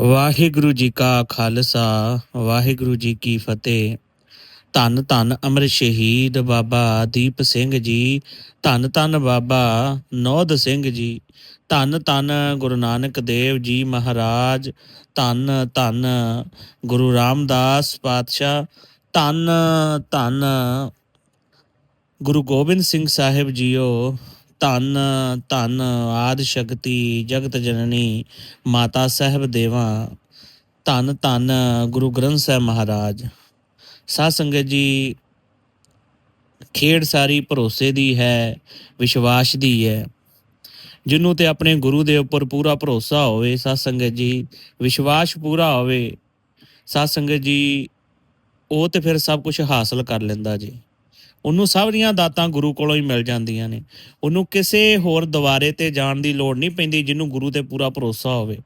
ਵਾਹਿਗੁਰੂ ਜੀ ਕਾ ਖਾਲਸਾ, ਵਾਹਿਗੁਰੂ ਜੀ ਕੀ ਫਤਿਹ। ਧੰਨ ਧੰਨ ਅਮਰ ਸ਼ਹੀਦ ਬਾਬਾ ਦੀਪ ਸਿੰਘ ਜੀ, ਧੰਨ ਧੰਨ ਬਾਬਾ ਨੌਦ ਸਿੰਘ ਜੀ, ਧੰਨ ਧੰਨ ਗੁਰੂ ਨਾਨਕ ਦੇਵ ਜੀ ਮਹਾਰਾਜ, ਧੰਨ ਧੰਨ ਗੁਰੂ ਰਾਮਦਾਸ ਪਾਤਸ਼ਾਹ, ਧੰਨ ਧੰਨ ਗੁਰੂ ਗੋਬਿੰਦ ਸਿੰਘ ਸਾਹਿਬ ਜੀਓ ਧੰਨ ਧੰਨ ਆਦ ਸ਼ਕਤੀ ਜਗਤ ਜਨਨੀ ਮਾਤਾ ਸਾਹਿਬ ਦੇਵਾ। ਧੰਨ ਧੰਨ ਗੁਰੂ ਗ੍ਰੰਥ ਸਾਹਿਬ ਮਹਾਰਾਜ। ਸਾਧ ਸੰਗਤ ਜੀ, ਖੇਡ ਸਾਰੀ ਭਰੋਸੇ ਦੀ ਹੈ, ਵਿਸ਼ਵਾਸ ਦੀ ਹੈ। ਜਿਹਨੂੰ ਤੇ ਆਪਣੇ ਗੁਰੂ ਦੇ ਉੱਪਰ ਪੂਰਾ ਭਰੋਸਾ ਹੋਵੇ, ਸਾਧ ਸੰਗਤ ਜੀ, ਵਿਸ਼ਵਾਸ ਪੂਰਾ ਹੋਵੇ, ਸਾਧ ਸੰਗਤ ਜੀ, ਉਹ ਤੇ ਫਿਰ ਸਭ ਕੁਝ ਹਾਸਲ ਕਰ ਲੈਂਦਾ ਜੀ। ਉਹਨੂੰ ਸਭ ਦੀਆਂ ਦਾਤਾਂ ਗੁਰੂ ਕੋਲੋਂ ਹੀ ਮਿਲ ਜਾਂਦੀਆਂ ਨੇ। ਉਹਨੂੰ ਕਿਸੇ ਹੋਰ ਦੁਆਰੇ ਤੇ ਜਾਣ ਦੀ ਲੋੜ ਨਹੀਂ ਪੈਂਦੀ ਜਿਹਨੂੰ ਗੁਰੂ ਤੇ ਪੂਰਾ ਭਰੋਸਾ ਹੋਵੇ।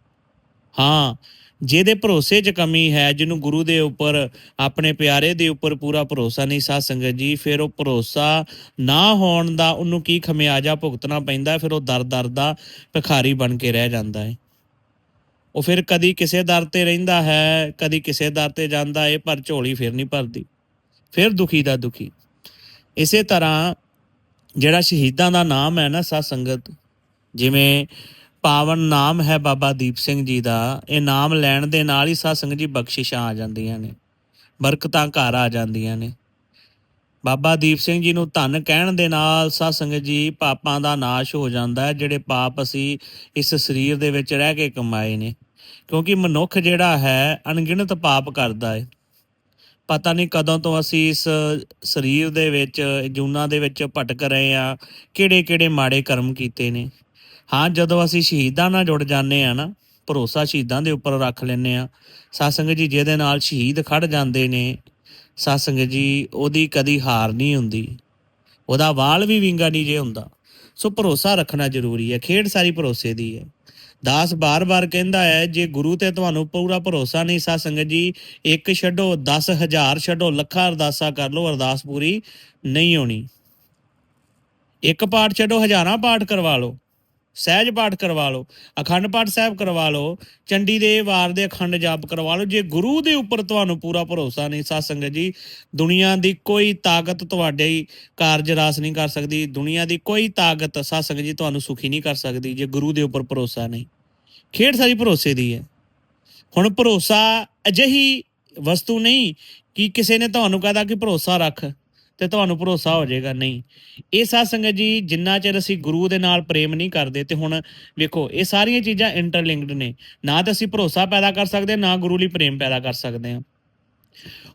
ਹਾਂ, ਜਿਹਦੇ ਭਰੋਸੇ 'ਚ ਕਮੀ ਹੈ, ਜਿਹਨੂੰ ਗੁਰੂ ਦੇ ਉੱਪਰ, ਆਪਣੇ ਪਿਆਰੇ ਦੇ ਉੱਪਰ ਪੂਰਾ ਭਰੋਸਾ ਨਹੀਂ, ਸਾਧ ਸੰਗਤ ਜੀ, ਫਿਰ ਉਹ ਭਰੋਸਾ ਨਾ ਹੋਣ ਦਾ ਉਹਨੂੰ ਕੀ ਖਮਿਆਜਾ ਭੁਗਤਣਾ ਪੈਂਦਾ, ਫਿਰ ਉਹ ਦਰ-ਦਰ ਦਾ ਭਿਖਾਰੀ ਬਣ ਕੇ ਰਹਿ ਜਾਂਦਾ ਹੈ। ਉਹ ਫਿਰ ਕਦੀ ਕਿਸੇ ਦਰ ਤੇ ਰਹਿੰਦਾ ਹੈ, ਕਦੀ ਕਿਸੇ ਦਰ ਤੇ ਜਾਂਦਾ ਹੈ, ਪਰ ਝੋਲੀ ਫਿਰ ਨਹੀਂ ਭਰਦੀ। ਫਿਰ ਦੁਖੀ ਦਾ ਦੁਖੀ। ਇਸੇ ਤਰ੍ਹਾਂ ਜਿਹੜਾ ਸ਼ਹੀਦਾਂ ਦਾ ਨਾਮ ਹੈ ਨਾ ਸਾਧ ਸੰਗਤ, ਜਿਵੇਂ ਪਾਵਨ ਨਾਮ ਹੈ ਬਾਬਾ ਦੀਪ ਸਿੰਘ ਜੀ ਦਾ, ਇਹ ਨਾਮ ਲੈਣ ਦੇ ਨਾਲ ਹੀ ਸਾਧ ਸੰਗਤ ਜੀ ਬਖਸ਼ਿਸ਼ਾਂ ਆ ਜਾਂਦੀਆਂ ਨੇ, ਬਰਕਤਾਂ ਘਰ ਆ ਜਾਂਦੀਆਂ ਨੇ। ਬਾਬਾ ਦੀਪ ਸਿੰਘ ਜੀ ਨੂੰ ਧੰਨ ਕਹਿਣ ਦੇ ਨਾਲ ਸਾਧ ਸੰਗਤ ਜੀ ਪਾਪਾਂ ਦਾ ਨਾਸ਼ ਹੋ ਜਾਂਦਾ ਹੈ, ਜਿਹੜੇ ਪਾਪ ਅਸੀਂ ਇਸ ਸਰੀਰ ਦੇ ਵਿੱਚ ਰਹਿ ਕੇ ਕਮਾਏ ਨੇ, ਕਿਉਂਕਿ ਮਨੁੱਖ ਜਿਹੜਾ ਹੈ ਅਣਗਿਣਤ ਪਾਪ ਕਰਦਾ ਹੈ। ਪਤਾ ਨਹੀਂ ਕਦੋਂ ਤੋਂ ਅਸੀਂ ਇਸ ਸਰੀਰ ਦੇ ਵਿੱਚ, ਜੂਨਾਂ ਦੇ ਵਿੱਚ ਭਟਕ ਰਹੇ ਆ ਕਿਹੜੇ ਕਿਹੜੇ ਮਾੜੇ ਕਰਮ ਕੀਤੇ ਨੇ। ਹਾਂ, ਜਦੋਂ ਅਸੀਂ ਸ਼ਹੀਦਾਂ ਨਾਲ ਜੁੜ ਜਾਂਦੇ ਆ ਨਾ, ਭਰੋਸਾ ਸ਼ਹੀਦਾਂ ਦੇ ਉੱਪਰ ਰੱਖ ਲੈਨੇ ਆ ਸਾਸੰਗ ਜੀ, ਜਿਹਦੇ ਨਾਲ ਸ਼ਹੀਦ ਖੜ ਜਾਂਦੇ ਨੇ, ਸਾਸੰਗ ਜੀ, ਉਹਦੀ ਕਦੀ ਹਾਰ ਨਹੀਂ ਹੁੰਦੀ। ਉਹਦਾ ਵਾਲ ਵੀ ਵਿੰਗਾ ਨਹੀਂ ਜੇ ਹੁੰਦਾ। ਸੋ ਭਰੋਸਾ ਰੱਖਣਾ ਜ਼ਰੂਰੀ ਹੈ, ਖੇਡ ਸਾਰੀ ਭਰੋਸੇ ਦੀ ਹੈ। ਦਾਸ ਬਾਰ-ਬਾਰ ਕਹਿੰਦਾ ਹੈ, ਜੇ ਗੁਰੂ ਤੇ ਤੁਹਾਨੂੰ ਪੂਰਾ ਭਰੋਸਾ ਨਹੀਂ ਸਾ ਸੰਗਤ ਜੀ, ਇੱਕ ਛੱਡੋ 10000 ਛੱਡੋ, ਲੱਖਾਂ ਅਰਦਾਸਾਂ ਕਰ ਲਓ, ਅਰਦਾਸ ਪੂਰੀ ਨਹੀਂ ਹੋਣੀ। ਇੱਕ ਪਾਠ ਛੱਡੋ, ਹਜ਼ਾਰਾਂ ਪਾਠ ਕਰਵਾ ਲਓ, ਸਹਿਜ ਪਾਠ ਕਰਵਾ ਲਓ, ਅਖੰਡ ਪਾਠ ਸਾਹਿਬ ਕਰਵਾ ਲਓ, ਚੰਡੀ ਦੇ ਵਾਰ ਦੇ ਅਖੰਡ ਜਾਪ ਕਰਵਾ ਲਓ, ਜੇ ਗੁਰੂ ਦੇ ਉੱਪਰ ਤੁਹਾਨੂੰ ਪੂਰਾ ਭਰੋਸਾ ਨਹੀਂ ਸਾ ਸੰਗਤ ਜੀ, ਦੁਨੀਆ ਦੀ ਕੋਈ ਤਾਕਤ ਤੁਹਾਡੇ ਕਾਰਜ ਰਾਸ ਨਹੀਂ ਕਰ ਸਕਦੀ, ਦੁਨੀਆ ਦੀ ਕੋਈ ਤਾਕਤ ਸਾ ਸੰਗਤ ਜੀ ਤੁਹਾਨੂੰ ਸੁਖੀ ਨਹੀਂ ਕਰ ਸਕਦੀ, ਜੇ ਗੁਰੂ ਦੇ ਉੱਪਰ ਭਰੋਸਾ ਨਹੀਂ। ਖੇਡ ਸਾਰੀ ਭਰੋਸੇ ਦੀ ਹੈ। ਹੁਣ ਭਰੋਸਾ ਅਜਿਹੀ ਵਸਤੂ ਨਹੀਂ ਕਿ ਕਿਸੇ ਨੇ ਤੁਹਾਨੂੰ ਕਹਦਾ ਕਿ ਭਰੋਸਾ ਰੱਖ ਤੇ ਤੁਹਾਨੂੰ ਭਰੋਸਾ ਹੋ ਜਾਏਗਾ। ਨਹੀਂ, ਇਹ ਸਾਧ ਸੰਗਤ ਜੀ ਜਿੰਨਾ ਚਿਰ ਅਸੀਂ ਗੁਰੂ ਦੇ ਨਾਲ ਪ੍ਰੇਮ ਨਹੀਂ ਕਰਦੇ ਤੇ ਹੁਣ ਵੇਖੋ, ਇਹ ਸਾਰੀਆਂ ਚੀਜ਼ਾਂ ਇੰਟਰਲਿੰਕਡ ਨੇ। ਨਾ ਤਾਂ ਅਸੀਂ ਭਰੋਸਾ ਪੈਦਾ ਕਰ ਸਕਦੇ, ਨਾ ਗੁਰੂ ਲਈ ਪ੍ਰੇਮ ਪੈਦਾ ਕਰ ਸਕਦੇ ਹਾਂ।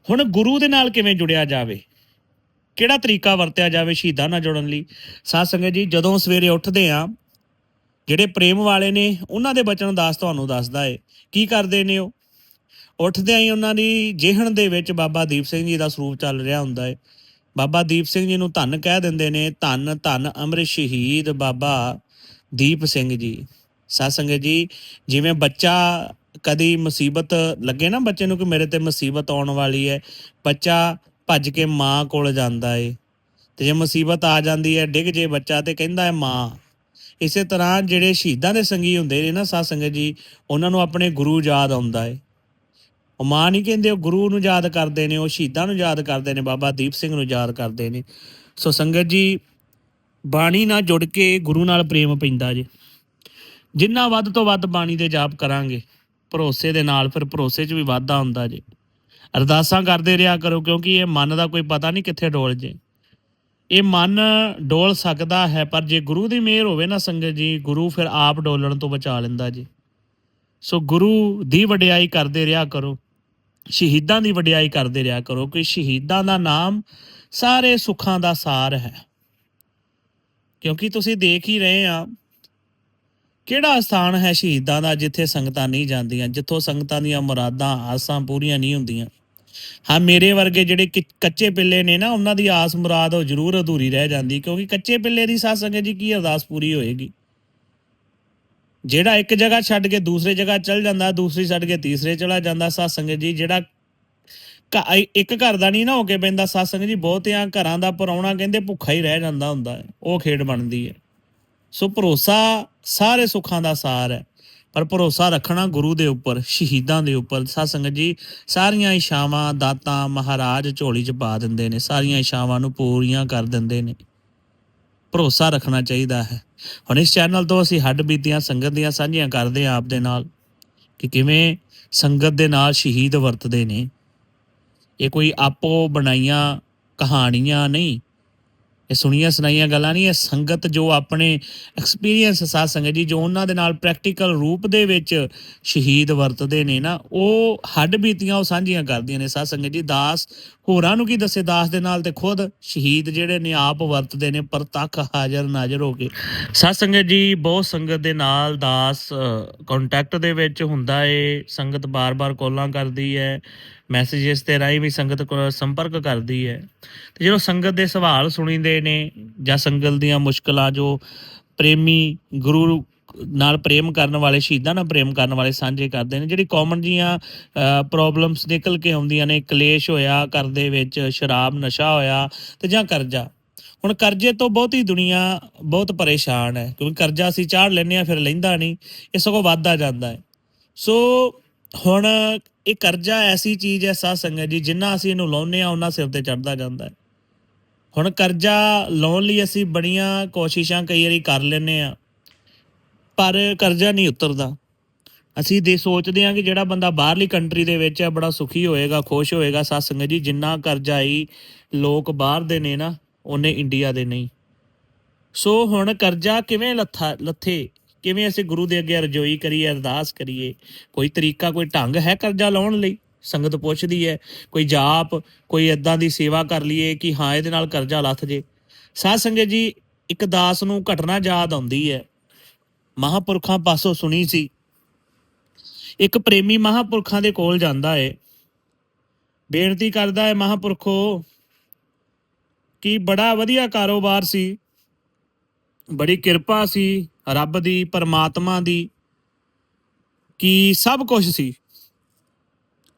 ਹੁਣ ਗੁਰੂ ਦੇ ਨਾਲ ਕਿਵੇਂ ਜੁੜਿਆ ਜਾਵੇ? ਕਿਹੜਾ ਤਰੀਕਾ ਵਰਤਿਆ ਜਾਵੇ ਸ਼ਹੀਦਾਂ ਨਾਲ ਜੁੜਨ ਲਈ? ਸਾਧ ਸੰਗਤ ਜੀ, ਜਦੋਂ ਸਵੇਰੇ ਉੱਠਦੇ ਆ ਜਿਹੜੇ ਪ੍ਰੇਮ ਵਾਲੇ ਨੇ, ਉਹਨਾਂ ਦੇ ਬਚਨ ਦਾਸ ਤੁਹਾਨੂੰ ਦੱਸਦਾ ਏ। ਕੀ ਕਰਦੇ ਨੇ ਉਹ? ਉੱਠਦਿਆਂ ਹੀ ਉਹਨਾਂ ਦੀ ਜਿਹਣ ਦੇ ਵਿੱਚ ਬਾਬਾ ਦੀਪ ਸਿੰਘ ਜੀ ਦਾ ਸਰੂਪ ਚੱਲ ਰਿਹਾ ਹੁੰਦਾ ਏ। ਬਾਬਾ ਦੀਪ ਸਿੰਘ ਜੀ ਨੂੰ ਧੰਨ ਕਹਿ ਦਿੰਦੇ ਨੇ, ਧੰਨ ਧੰਨ ਅਮਰ ਸ਼ਹੀਦ ਬਾਬਾ ਦੀਪ ਸਿੰਘ ਜੀ। ਸਾਧ ਜੀ, ਜਿਵੇਂ ਬੱਚਾ ਕਦੀ ਮੁਸੀਬਤ ਲੱਗੇ ਨਾ ਬੱਚੇ ਨੂੰ ਕਿ ਮੇਰੇ ਤੇ ਮੁਸੀਬਤ ਆਉਣ ਵਾਲੀ ਹੈ ਬੱਚਾ ਭੱਜ ਕੇ ਮਾਂ ਕੋਲ ਜਾਂਦਾ ਏ। ਤੇ ਜੇ ਮੁਸੀਬਤ ਆ ਜਾਂਦੀ ਹੈ ਡਿੱਗ ਜੇ ਬੱਚਾ ਤੇ ਕਹਿੰਦਾ ਹੈ ਮਾਂ। ਇਸੇ ਤਰ੍ਹਾਂ ਜਿਹੜੇ ਸ਼ਹੀਦਾਂ ਦੇ ਸੰਗੀ ਹੁੰਦੇ ਨੇ ਨਾ ਸਾਧ ਸੰਗਤ ਜੀ, ਉਹਨਾਂ ਨੂੰ ਆਪਣੇ ਗੁਰੂ ਯਾਦ ਆਉਂਦਾ ਏ। ਉਹ ਮਾਂ ਨਹੀਂ ਕਹਿੰਦੇ, ਉਹ ਗੁਰੂ ਨੂੰ ਯਾਦ ਕਰਦੇ ਨੇ, ਉਹ ਸ਼ਹੀਦਾਂ ਨੂੰ ਯਾਦ ਕਰਦੇ ਨੇ, ਬਾਬਾ ਦੀਪ ਸਿੰਘ ਨੂੰ ਯਾਦ ਕਰਦੇ ਨੇ। ਸੋ ਸੰਗਤ ਜੀ, ਬਾਣੀ ਨਾਲ ਜੁੜ ਕੇ ਗੁਰੂ ਨਾਲ ਪ੍ਰੇਮ ਪੈਂਦਾ ਜੇ। ਜਿੰਨਾ ਵੱਧ ਤੋਂ ਵੱਧ ਬਾਣੀ ਦੇ ਜਾਪ ਕਰਾਂਗੇ, ਭਰੋਸੇ ਦੇ ਨਾਲ ਫਿਰ ਭਰੋਸੇ 'ਚ ਵੀ ਵਾਧਾ ਹੁੰਦਾ ਜੇ। ਅਰਦਾਸਾਂ ਕਰਦੇ ਰਿਹਾ ਕਰੋ, ਕਿਉਂਕਿ ਇਹ ਮਨ ਦਾ ਕੋਈ ਪਤਾ ਨਹੀਂ ਕਿੱਥੇ ਡੋਲ ਜੇ। ਇਹ ਮਨ ਡੋਲ ਸਕਦਾ ਹੈ, ਪਰ ਜੇ ਗੁਰੂ ਦੀ ਮਿਹਰ ਹੋਵੇ ਨਾ ਸੰਗਤ ਜੀ, ਗੁਰੂ ਫਿਰ ਆਪ ਡੋਲਣ ਤੋਂ ਬਚਾ ਲੈਂਦਾ ਜੀ। ਸੋ ਗੁਰੂ ਦੀ ਵਡਿਆਈ ਕਰਦੇ ਰਿਹਾ ਕਰੋ, ਸ਼ਹੀਦਾਂ ਦੀ ਵਡਿਆਈ ਕਰਦੇ ਰਿਹਾ ਕਰੋ, ਕਿ ਸ਼ਹੀਦਾਂ ਦਾ ਨਾਮ ਸਾਰੇ ਸੁੱਖਾਂ ਦਾ ਸਾਰ ਹੈ। ਕਿਉਂਕਿ ਤੁਸੀਂ ਦੇਖ ਹੀ ਰਹੇ ਆ, ਕਿਹੜਾ ਸਥਾਨ ਹੈ ਸ਼ਹੀਦਾਂ ਦਾ ਜਿੱਥੇ ਸੰਗਤਾਂ ਨਹੀਂ ਜਾਂਦੀਆਂ, ਜਿੱਥੋਂ ਸੰਗਤਾਂ ਦੀਆਂ ਮੁਰਾਦਾਂ, ਆਸਾਂ ਪੂਰੀਆਂ ਨਹੀਂ ਹੁੰਦੀਆਂ। ਹਾਂ, ਮੇਰੇ ਵਰਗੇ ਜਿਹੜੇ ਕੱਚੇ ਪਿੱਲੇ ਨੇ ਨਾ, ਉਹਨਾਂ ਦੀ ਆਸ ਮੁਰਾਦ ਉਹ ਜ਼ਰੂਰ ਅਧੂਰੀ ਰਹਿ ਜਾਂਦੀ, ਕਿਉਂਕਿ ਕੱਚੇ ਪਿੱਲੇ ਦੀ ਸਾਧ ਸੰਗਤ ਜੀ ਕੀ ਅਰਦਾਸ ਪੂਰੀ ਹੋਏਗੀ? ਜਿਹੜਾ ਇੱਕ ਜਗ੍ਹਾ ਛੱਡ ਕੇ ਦੂਸਰੇ ਜਗ੍ਹਾ ਚਲ ਜਾਂਦਾ, ਦੂਸਰੀ ਛੱਡ ਕੇ ਤੀਸਰੇ ਚਲਾ ਜਾਂਦਾ ਸਾਧ ਸੰਗਤ ਜੀ, ਜਿਹੜਾ ਘ- ਇੱਕ ਘਰ ਦਾ ਨਹੀਂ ਨਾ ਹੋ ਕੇ ਪੈਂਦਾ ਸਾਧ ਸੰਗਤ ਜੀ ਬਹੁਤਿਆਂ ਘਰਾਂ ਦਾ ਪਰੌਣਾ ਕਹਿੰਦੇ ਭੁੱਖਾ ਹੀ ਰਹਿ ਜਾਂਦਾ ਹੁੰਦਾ ਹੈ ਉਹ ਖੇਡ ਬਣਦੀ ਹੈ। ਸੋ ਭਰੋਸਾ ਸਾਰੇ ਸੁੱਖਾਂ ਦਾ ਸਾਰ ਹੈ। ਪਰ ਭਰੋਸਾ ਰੱਖਣਾ ਗੁਰੂ ਦੇ ਉੱਪਰ, ਸ਼ਹੀਦਾਂ ਦੇ ਉੱਪਰ। ਸਾਧ ਸੰਗਤ ਜੀ, ਸਾਰੀਆਂ ਇਸ਼ਾਵਾਂ ਦਾਤਾਂ ਮਹਾਰਾਜ ਝੋਲੀ 'ਚ ਪਾ ਦਿੰਦੇ ਨੇ, ਸਾਰੀਆਂ ਇਸ਼ਾਵਾਂ ਨੂੰ ਪੂਰੀਆਂ ਕਰ ਦਿੰਦੇ ਨੇ। ਭਰੋਸਾ ਰੱਖਣਾ ਚਾਹੀਦਾ ਹੈ। ਹੁਣ ਇਸ ਚੈਨਲ ਤੋਂ ਅਸੀਂ ਹੱਡ ਬੀਤੀਆਂ, ਸੰਗਤ ਦੀਆਂ ਸਾਂਝੀਆਂ ਕਰਦੇ ਹਾਂ ਆਪ ਦੇ ਨਾਲ, ਕਿ ਕਿਵੇਂ ਸੰਗਤ ਦੇ ਨਾਲ ਸ਼ਹੀਦ ਵਰਤਦੇ ਨੇ। ਇਹ ਕੋਈ ਆਪੋ ਬਣਾਈਆਂ ਕਹਾਣੀਆਂ ਨਹੀਂ ਇਹ ਸੁਣੀਆਂ ਸੁਣਾਈਆਂ ਗੱਲਾਂ ਨਹੀਂ, ਇਹ ਸੰਗਤ ਜੋ ਆਪਣੇ ਐਕਸਪੀਰੀਅੰਸ ਸਾਧ ਸੰਗਤ ਜੀ, ਜੋ ਉਹਨਾਂ ਦੇ ਨਾਲ ਪ੍ਰੈਕਟੀਕਲ ਰੂਪ ਦੇ ਵਿੱਚ ਸ਼ਹੀਦ ਵਰਤਦੇ ਨੇ ਨਾ, ਉਹ ਹੱਡ ਬੀਤੀਆਂ, ਉਹ ਸਾਂਝੀਆਂ ਕਰਦੀਆਂ ਨੇ ਸਾਧ ਸੰਗਤ ਜੀ। ਦਾਸ ਹੋਰਾਂ ਨੂੰ ਕੀ ਦੱਸੇ? ਦਾਸ ਦੇ ਨਾਲ ਤੇ ਖੁਦ ਸ਼ਹੀਦ ਜਿਹੜੇ ਨੇ, ਆਪ ਵਰਤਦੇ ਨੇ ਪ੍ਰਤੱਖ ਹਾਜ਼ਰ ਨਾਜ਼ਰ ਹੋ ਕੇ। ਸਾਧ ਸੰਗਤ ਜੀ, ਬਹੁਤ ਸੰਗਤ ਦੇ ਨਾਲ ਦਾਸ ਕੰਟੈਕਟ ਦੇ ਵਿੱਚ ਹੁੰਦਾ ਏ। ਸੰਗਤ ਬਾਰ-ਬਾਰ ਕਾਲਾਂ ਕਰਦੀ ਹੈ। ਮੈਸੇजेस ਤੇ ਰਾਹੀਂ ਵੀ ਸੰਗਤ ਕੋਲ ਸੰਪਰਕ ਕਰਦੀ ਹੈ। ਤੇ ਜਦੋਂ ਸੰਗਤ ਦੇ ਸਵਾਲ ਸੁਣੀਦੇ ਨੇ ਜਾਂ ਸੰਗਤ ਦੀਆਂ ਮੁਸ਼ਕਲਾਂ ਜੋ ਪ੍ਰੇਮੀ ਗੁਰੂ ਨਾਲ ਪ੍ਰੇਮ ਕਰਨ ਵਾਲੇ, ਸ਼ਹੀਦਾਂ ਨਾਲ ਪ੍ਰੇਮ ਕਰਨ ਵਾਲੇ ਸਾਂਝੇ ਕਰਦੇ ਨੇ, ਜਿਹੜੀ ਕਾਮਨ ਜੀਆਂ ਪ੍ਰੋਬਲਮਸ ਨਿਕਲ ਕੇ ਆਉਂਦੀਆਂ ਨੇ, ਕਲੇਸ਼ ਹੋਇਆ, ਘਰ ਦੇ ਵਿੱਚ ਸ਼ਰਾਬ, ਨਸ਼ਾ ਹੋਇਆ ਤੇ ਜਾਂ ਕਰਜ਼ਾ। ਹੁਣ ਕਰਜ਼ੇ ਤੋਂ ਬਹੁਤੀ ਦੁਨੀਆ ਬਹੁਤ ਪਰੇਸ਼ਾਨ ਹੈ, ਕਿਉਂਕਿ ਕਰਜ਼ਾ ਅਸੀਂ ਚਾੜ ਲੈਂਦੇ ਆ ਫਿਰ ਲੈਂਦਾ ਨਹੀਂ, ਇਹ ਸਗੋਂ ਵੱਧਦਾ ਜਾਂਦਾ ਹੈ। ਸੋ ਹੁਣ ਇਹ ਕਰਜ਼ਾ ਐਸੀ ਚੀਜ਼ ਹੈ ਸਾਧ ਸੰਗਤ ਜੀ, ਜਿੰਨਾ ਅਸੀਂ ਇਹਨੂੰ ਲਾਉਂਦੇ ਆ ਉਹਨਾਂ ਸਿਰ ਤੇ ਚੜਦਾ ਜਾਂਦਾ ਹੈ। ਹੁਣ ਕਰਜ਼ਾ ਲਾਉਣ ਲਈ ਅਸੀਂ ਬੜੀਆਂ ਕੋਸ਼ਿਸ਼ਾਂ ਕਈ ਵਾਰੀ ਕਰ ਲੈਂਦੇ ਆ ਪਰ ਕਰਜ਼ਾ ਨਹੀਂ ਉਤਰਦਾ। ਅਸੀਂ ਦੇ ਸੋਚਦੇ ਹਾਂ ਕਿ ਜਿਹੜਾ ਬੰਦਾ ਬਾਹਰਲੀ ਕੰਟਰੀ ਦੇ ਵਿੱਚ ਹੈ, ਬੜਾ ਸੁਖੀ ਹੋਏਗਾ, ਖੁਸ਼ ਹੋਏਗਾ, ਸਾਧ ਸੰਗਤ ਜੀ, ਜਿੰਨਾ ਕਰਜ਼ਾ ਹੀ ਲੋਕ ਬਾਹਰ ਦੇ ਨੇ ਨਾ ਉਹਨੇ ਇੰਡੀਆ ਦੇ ਨਹੀਂ। ਸੋ ਹੁਣ ਕਰਜ਼ਾ ਕਿਵੇਂ ਲੱਥਾ ਲੱਥੇ? ਕਿਵੇਂ ਅਸੀਂ ਗੁਰੂ ਦੇ ਅੱਗੇ ਰਜੋਈ ਕਰੀਏ, ਅਰਦਾਸ ਕਰੀਏ? ਕੋਈ ਤਰੀਕਾ, ਕੋਈ ਢੰਗ ਹੈ ਕਰਜ਼ਾ ਲਾਉਣ ਲਈ? ਸੰਗਤ ਪੁੱਛਦੀ ਹੈ, ਕੋਈ ਜਾਪ, ਕੋਈ ਇਦਾਂ ਦੀ ਸੇਵਾ ਕਰ ਲਈਏ ਕਿ ਹਾਂ, ਇਹਦੇ ਨਾਲ ਕਰਜ਼ਾ ਲੱਥ ਜੇ। ਸਾਧ ਸੰਗਤ ਜੀ, ਇੱਕ ਦਾਸ ਨੂੰ ਘਟਨਾ ਯਾਦ ਆਉਂਦੀ ਹੈ। ਮਹਾਪੁਰਖਾਂ ਪਾਸੋਂ ਸੁਣੀ ਸੀ। ਇੱਕ ਪ੍ਰੇਮੀ ਮਹਾਪੁਰਖਾਂ ਦੇ ਕੋਲ ਜਾਂਦਾ ਹੈ ਬੇਨਤੀ ਕਰਦਾ ਹੈ ਮਹਾਪੁਰਖੋ, ਕਿ ਬੜਾ ਵਧੀਆ ਕਾਰੋਬਾਰ ਸੀ। ਬੜੀ ਕਿਰਪਾ ਸੀ। ਰੱਬ ਦੀ, ਪਰਮਾਤਮਾ ਦੀ ਕਿ ਸਭ ਕੁਝ ਸੀ।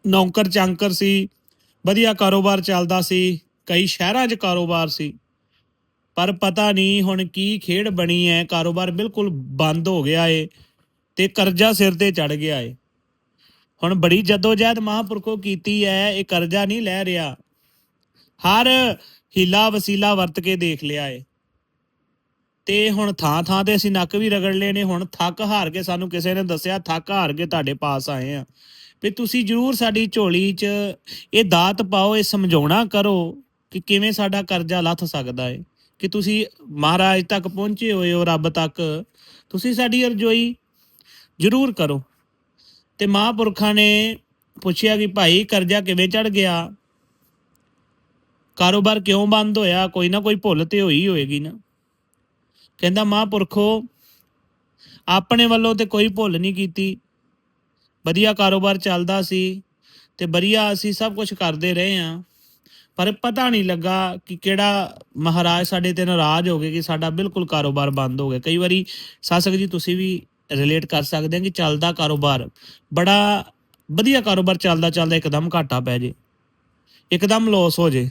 ਨੌਕਰ ਚਾਂਕਰ ਸੀ, ਵਧੀਆ ਕਾਰੋਬਾਰ ਚੱਲਦਾ ਸੀ, ਕਈ ਸ਼ਹਿਰਾਂ 'ਚ ਕਾਰੋਬਾਰ ਸੀ। ਪਰ ਪਤਾ ਨਹੀਂ ਹੁਣ ਕੀ ਖੇਡ ਬਣੀ ਹੈ ਕਾਰੋਬਾਰ ਬਿਲਕੁਲ ਬੰਦ ਹੋ ਗਿਆ ਏ ਤੇ ਕਰਜ਼ਾ ਸਿਰ ਤੇ ਚੜ ਗਿਆ ਏ। ਹੁਣ ਬੜੀ ਜਦੋਜਹਿਦ ਮਹਾਂਪੁਰਖੋ ਕੀਤੀ ਹੈ ਇਹ ਕਰਜ਼ਾ ਨਹੀਂ ਲੈ ਰਿਹਾ। ਹਰ ਹੀਲਾ ਵਸੀਲਾ ਵਰਤ ਕੇ ਦੇਖ ਲਿਆ ਏ। ਤੇ ਹੁਣ ਥਾਂ ਥਾਂ ਤੇ ਅਸੀਂ ਨੱਕ ਵੀ ਰਗੜ ਲਏ ਨੇ, ਹੁਣ ਥੱਕ ਹਾਰ ਕੇ ਸਾਨੂੰ ਕਿਸੇ ਨੇ ਦੱਸਿਆ, ਥੱਕ ਹਾਰ ਕੇ ਤੁਹਾਡੇ ਪਾਸ ਆਏ ਆ। ਵੀ ਤੁਸੀਂ ਜਰੂਰ ਸਾਡੀ ਝੋਲੀ 'ਚ ਇਹ ਦਾਤ ਪਾਓ, ਇਹ ਸਮਝਾਉਣਾ ਕਰੋ ਕਿ ਕਿਵੇਂ ਸਾਡਾ ਕਰਜ਼ਾ ਲੱਥ ਸਕਦਾ ਹੈ ਕਿ ਤੁਸੀਂ ਮਹਾਰਾਜ ਤੱਕ ਪਹੁੰਚੇ ਹੋਏ ਹੋ, ਰੱਬ ਤੱਕ, ਤੁਸੀਂ ਸਾਡੀ ਅਰਜ਼ੋਈ ਜਰੂਰ ਕਰੋ। ਤੇ ਮਹਾਂਪੁਰਖਾਂ ਨੇ ਪੁੱਛਿਆ ਕਿ ਭਾਈ ਕਰਜ਼ਾ ਕਿਵੇਂ ਚੜ ਗਿਆ? ਕਾਰੋਬਾਰ ਕਿਉਂ ਬੰਦ ਹੋਇਆ? ਕੋਈ ਨਾ ਕੋਈ ਭੁੱਲ ਤੇ ਹੋਈ ਹੋਏਗੀ ਨਾ। ਕਹਿੰਦਾ ਮਹਾਂਪੁਰਖੋ ਆਪਣੇ ਵੱਲੋਂ ਤੇ ਕੋਈ ਭੁੱਲ ਨਹੀਂ ਕੀਤੀ। ਵਧੀਆ ਕਾਰੋਬਾਰ ਚੱਲਦਾ ਸੀ ਤੇ ਵਧੀਆ ਅਸੀਂ ਸਭ ਕੁਝ ਕਰਦੇ ਰਹੇ ਆ ਪਰ ਪਤਾ ਨਹੀਂ ਲੱਗਾ ਕਿ ਕਿਹੜਾ ਮਹਾਰਾਜ ਸਾਡੇ ਤੇ ਨਾਰਾਜ਼ ਹੋ ਗਏ ਕਿ ਸਾਡਾ ਬਿਲਕੁਲ ਕਾਰੋਬਾਰ ਬੰਦ ਹੋ ਗਿਆ। ਕਈ ਵਾਰੀ ਸਾਸਕ ਜੀ, ਤੁਸੀਂ ਵੀ ਰਿਲੇਟ ਕਰ ਸਕਦੇ ਹੋ ਕਿ ਚੱਲਦਾ ਕਾਰੋਬਾਰ ਬੜਾ ਵਧੀਆ ਕਾਰੋਬਾਰ ਚੱਲਦਾ ਚੱਲਦਾ ਇੱਕਦਮ ਘਾਟਾ ਪੈ ਜੇ, ਇੱਕਦਮ ਲਾਸ ਹੋ ਜੇ।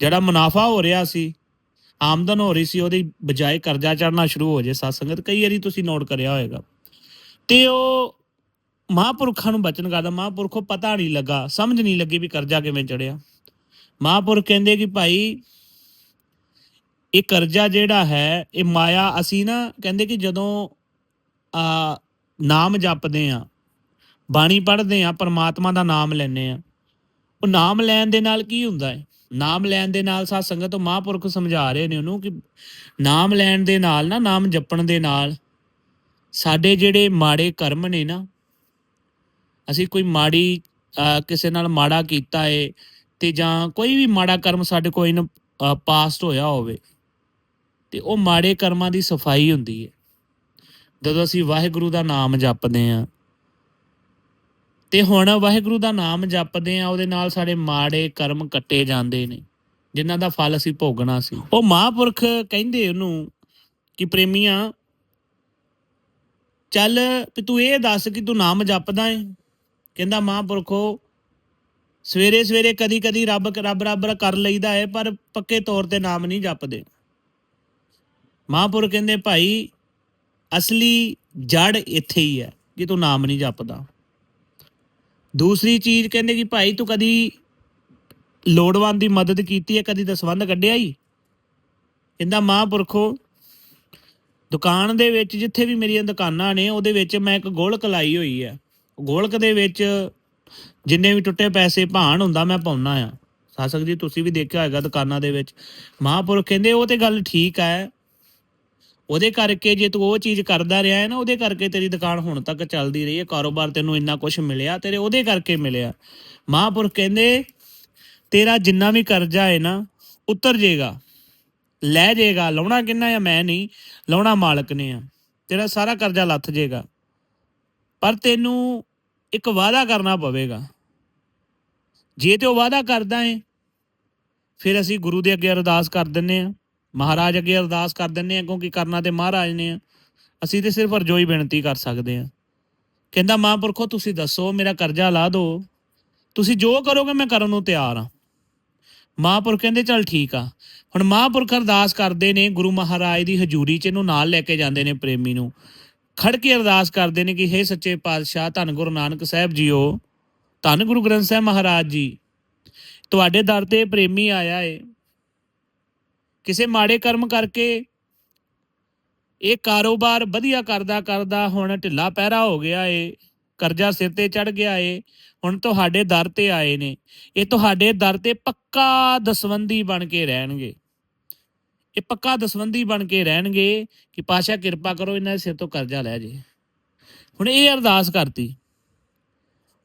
ਜਿਹੜਾ ਮੁਨਾਫਾ ਹੋ ਰਿਹਾ ਸੀ ਆਮਦਨ ਹੋ ਰਹੀ ਸੀ, ਉਹਦੀ ਬਜਾਏ ਕਰਜ਼ਾ ਚੜਨਾ ਸ਼ੁਰੂ ਹੋ ਜੇ ਸਤਸੰਗਤ ਕਈ ਵਾਰੀ ਤੁਸੀਂ ਨੋਟ ਕਰਿਆ ਹੋਵੇਗਾ ਤੇ ਉਹ ਮਹਾਂਪੁਰਖਾਂ ਨੂੰ ਬਚਨ ਕਰਦਾ, ਮਹਾਂਪੁਰਖੋ ਪਤਾ ਨਹੀਂ ਲੱਗਾ, ਸਮਝ ਨਹੀਂ ਲੱਗੀ ਵੀ ਕਰਜ਼ਾ ਕਿਵੇਂ ਚੜਿਆ ਮਹਾਂਪੁਰਖ ਕਹਿੰਦੇ ਕਿ ਭਾਈ, ਇਹ ਕਰਜ਼ਾ ਜਿਹੜਾ ਹੈ, ਇਹ ਮਾਇਆ, ਅਸੀਂ ਨਾ ਕਹਿੰਦੇ ਕਿ ਜਦੋਂ ਆ ਨਾਮ ਜਪਦੇ ਆ ਬਾਣੀ ਪੜ੍ਹਦੇ ਆ ਪਰਮਾਤਮਾ ਦਾ ਨਾਮ ਲੈਨੇ ਆ ਉਹ ਨਾਮ ਲੈਣ ਦੇ ਨਾਲ ਕੀ ਹੁੰਦਾ ਹੈ? ਨਾਮ ਲੈਣ ਦੇ ਨਾਲ ਸਾਧ ਸੰਗਤ ਤੋਂ ਮਹਾਂਪੁਰਖ ਸਮਝਾ ਰਹੇ ਨੇ ਉਹਨੂੰ ਕਿ ਨਾਮ ਲੈਣ ਦੇ ਨਾਲ ਨਾ ਨਾਮ ਜਪਣ ਦੇ ਨਾਲ ਸਾਡੇ ਜਿਹੜੇ ਮਾੜੇ ਕਰਮ ਨੇ ਨਾ, ਅਸੀਂ ਕੋਈ ਮਾੜੀ, ਅਹ, ਕਿਸੇ ਨਾਲ ਮਾੜਾ ਕੀਤਾ ਏ ਤੇ ਜਾਂ ਕੋਈ ਵੀ ਮਾੜਾ ਕਰਮ ਸਾਡੇ ਕੋਈ ਨਾ ਪਾਸਟ ਹੋਇਆ ਹੋਵੇ ਤੇ ਉਹ ਮਾੜੇ ਕਰਮਾਂ ਦੀ ਸਫ਼ਾਈ ਹੁੰਦੀ ਹੈ ਜਦੋਂ ਅਸੀਂ ਵਾਹਿਗੁਰੂ ਦਾ ਨਾਮ ਜਪਦੇ ਆ ਤੇ ਹੁਣ ਵਾਹਿਗੁਰੂ ਦਾ ਨਾਮ ਜਪਦੇ ਆ, ਉਹਦੇ ਨਾਲ ਸਾਡੇ ਮਾੜੇ ਕਰਮ ਕੱਟੇ ਜਾਂਦੇ ਨੇ, ਜਿਨ੍ਹਾਂ ਦਾ ਫਲ ਅਸੀਂ ਭੋਗਣਾ ਸੀ। ਉਹ ਮਹਾਂਪੁਰਖ ਕਹਿੰਦੇ ਉਹਨੂੰ ਕਿ ਪ੍ਰੇਮੀਆਂ, ਚੱਲ ਵੀ ਤੂੰ ਇਹ ਦੱਸ ਕਿ ਤੂੰ ਨਾਮ ਜਪਦਾ ਏ? ਕਹਿੰਦਾ ਮਹਾਂਪੁਰਖੋ ਸਵੇਰੇ ਸਵੇਰੇ ਕਦੀ ਕਦੀ ਰੱਬ ਰੱਬ ਰੱਬ ਕਰ ਲਈਦਾ ਹੈ ਪਰ ਪੱਕੇ ਤੌਰ ਤੇ ਨਾਮ ਨਹੀਂ ਜਪਦੇ। ਮਹਾਂਪੁਰਖ ਕਹਿੰਦੇ, ਭਾਈ, ਅਸਲੀ ਜੜ ਇੱਥੇ ਹੀ ਹੈ, ਕਿ ਤੂੰ ਨਾਮ ਨਹੀਂ ਜਪਦਾ। ਦੂਸਰੀ ਚੀਜ਼ ਕਹਿੰਦੇ ਕਿ ਭਾਈ ਤੂੰ ਕਦੀ ਲੋੜਵੰਦ ਦੀ ਮਦਦ ਕੀਤੀ ਹੈ? ਕਦੀ ਦਸਵੰਧ ਕੱਢਿਆ ਹੀ ਕਹਿੰਦਾ, ਮਹਾਂਪੁਰਖੋ, ਦੁਕਾਨ ਦੇ ਵਿੱਚ ਜਿੱਥੇ ਵੀ ਮੇਰੀਆਂ ਦੁਕਾਨਾਂ ਨੇ, ਉਹਦੇ ਵਿੱਚ ਮੈਂ ਇੱਕ ਗੋਲਕ ਲਾਈ ਹੋਈ ਹੈ। ਗੋਲਕ ਦੇ ਵਿੱਚ ਜਿੰਨੇ ਵੀ ਟੁੱਟੇ ਪੈਸੇ ਭਾਣ ਹੁੰਦਾ, ਮੈਂ ਪਾਉਣਾ ਆ। ਸਾਸਕ ਜੀ, ਤੁਸੀਂ ਵੀ ਦੇਖਿਆ ਹੋਏਗਾ ਦੁਕਾਨਾਂ ਦੇ ਵਿੱਚ। ਮਹਾਂਪੁਰਖ ਕਹਿੰਦੇ, ਉਹ ਤੇ ਗੱਲ ਠੀਕ ਹੈ। ਉਹਦੇ ਕਰਕੇ ਜੇ ਤੂੰ ਉਹ ਚੀਜ਼ ਕਰਦਾ ਰਿਹਾ ਹੈ ਨਾ, ਉਹਦੇ ਕਰਕੇ ਤੇਰੀ ਦੁਕਾਨ ਹੁਣ ਤੱਕ ਚੱਲਦੀ ਰਹੀ ਹੈ, ਕਾਰੋਬਾਰ ਤੈਨੂੰ ਇੰਨਾ ਕੁਝ ਮਿਲਿਆ, ਤੇਰੇ ਉਹਦੇ ਕਰਕੇ ਮਿਲਿਆ। ਮਹਾਂਪੁਰਖ ਕਹਿੰਦੇ, ਤੇਰਾ ਜਿੰਨਾ ਵੀ ਕਰਜ਼ਾ ਹੈ ਨਾ, ਉਤਰ ਜਾਏਗਾ ਲੈ ਜਾਏਗਾ ਲਾਉਣਾ ਕਿੰਨਾ ਆ ਮੈਂ ਨਹੀਂ, ਲਾਉਣਾ ਮਾਲਕ ਨੇ ਆ, ਤੇਰਾ ਸਾਰਾ ਕਰਜ਼ਾ ਲੱਥ ਜਾਏਗਾ ਪਰ ਤੈਨੂੰ ਇੱਕ ਵਾਅਦਾ ਕਰਨਾ ਪਵੇਗਾ। ਜੇ ਤੇ ਉਹ ਵਾਅਦਾ ਕਰਦਾ ਹੈ ਫਿਰ ਅਸੀਂ ਗੁਰੂ ਦੇ ਅੱਗੇ ਅਰਦਾਸ ਕਰ ਦਿੰਨੇ ਆ। ਮਹਾਰਾਜ ਅੱਗੇ ਅਰਦਾਸ ਕਰ ਦਿੰਨੇ ਆ ਕਿਉਂਕਿ ਕਰਨਾ ਤੇ ਮਹਾਰਾਜ ਨੇ ਆ। ਅਸੀਂ ਤੇ ਸਿਰਫ ਅਰਜ਼ੋਈ ਬੇਨਤੀ ਕਰ ਸਕਦੇ ਆ ਕਹਿੰਦਾ, ਮਹਾਂਪੁਰਖੋ, ਤੁਸੀਂ ਦੱਸੋ, ਮੇਰਾ ਕਰਜ਼ਾ ਲਾ ਦਿਓ ਤੁਸੀਂ ਜੋ ਕਰੋਗੇ, ਮੈਂ ਕਰਨ ਨੂੰ ਤਿਆਰ ਆ ਮਹਾਂਪੁਰਖ ਕਹਿੰਦੇ, ਚੱਲ ਠੀਕ ਆ। ਹੁਣ ਮਹਾਂਪੁਰਖ ਅਰਦਾਸ ਕਰਦੇ ਨੇ, ਗੁਰੂ ਮਹਾਰਾਜ ਦੀ ਹਜ਼ੂਰੀ 'ਚ ਇਹਨੂੰ ਨਾਲ ਲੈ ਕੇ ਜਾਂਦੇ ਨੇ ਪ੍ਰੇਮੀ ਨੂੰ। ਖੜ ਕੇ ਅਰਦਾਸ ਕਰਦੇ ਨੇ ਕਿ, ਹੇ ਸੱਚੇ ਪਾਤਸ਼ਾਹ, ਧੰਨ ਗੁਰੂ ਨਾਨਕ ਸਾਹਿਬ ਜੀਓ, ਧੰਨ ਗੁਰੂ ਗ੍ਰੰਥ ਸਾਹਿਬ ਮਹਾਰਾਜ ਜੀ। ਤੁਹਾਡੇ ਦਰ ਤੇ ਪ੍ਰੇਮੀ ਆਇਆ ਏ। ਕਿਸੇ ਮਾੜੇ ਕਰਮ ਕਰਕੇ ਇਹ ਕਾਰੋਬਾਰ ਵਧੀਆ ਕਰਦਾ ਕਰਦਾ ਹੁਣ ਢਿੱਲਾ ਪੈਰਾ ਹੋ ਗਿਆ ਏ, ਕਰਜ਼ਾ ਸਿਰ ਤੇ ਚੜ ਗਿਆ ਏ, ਹੁਣ ਤੁਹਾਡੇ ਦਰ ਤੇ ਆਏ ਨੇ। ਇਹ ਤੁਹਾਡੇ ਦਰ ਤੇ ਪੱਕਾ ਦਸਵੰਦੀ ਬਣ ਕੇ ਰਹਿਣਗੇ। ਇਹ ਪੱਕਾ ਦਸਵੰਦੀ ਬਣ ਕੇ ਰਹਿਣਗੇ ਕਿ ਪਾਸ਼ਾ ਕਿਰਪਾ ਕਰੋ ਇਹਨਾਂ ਦੇ ਸਿਰ ਤੋਂ ਕਰਜ਼ਾ ਲੈ ਜੇ। ਹੁਣ ਇਹ ਅਰਦਾਸ ਕਰਤੀ।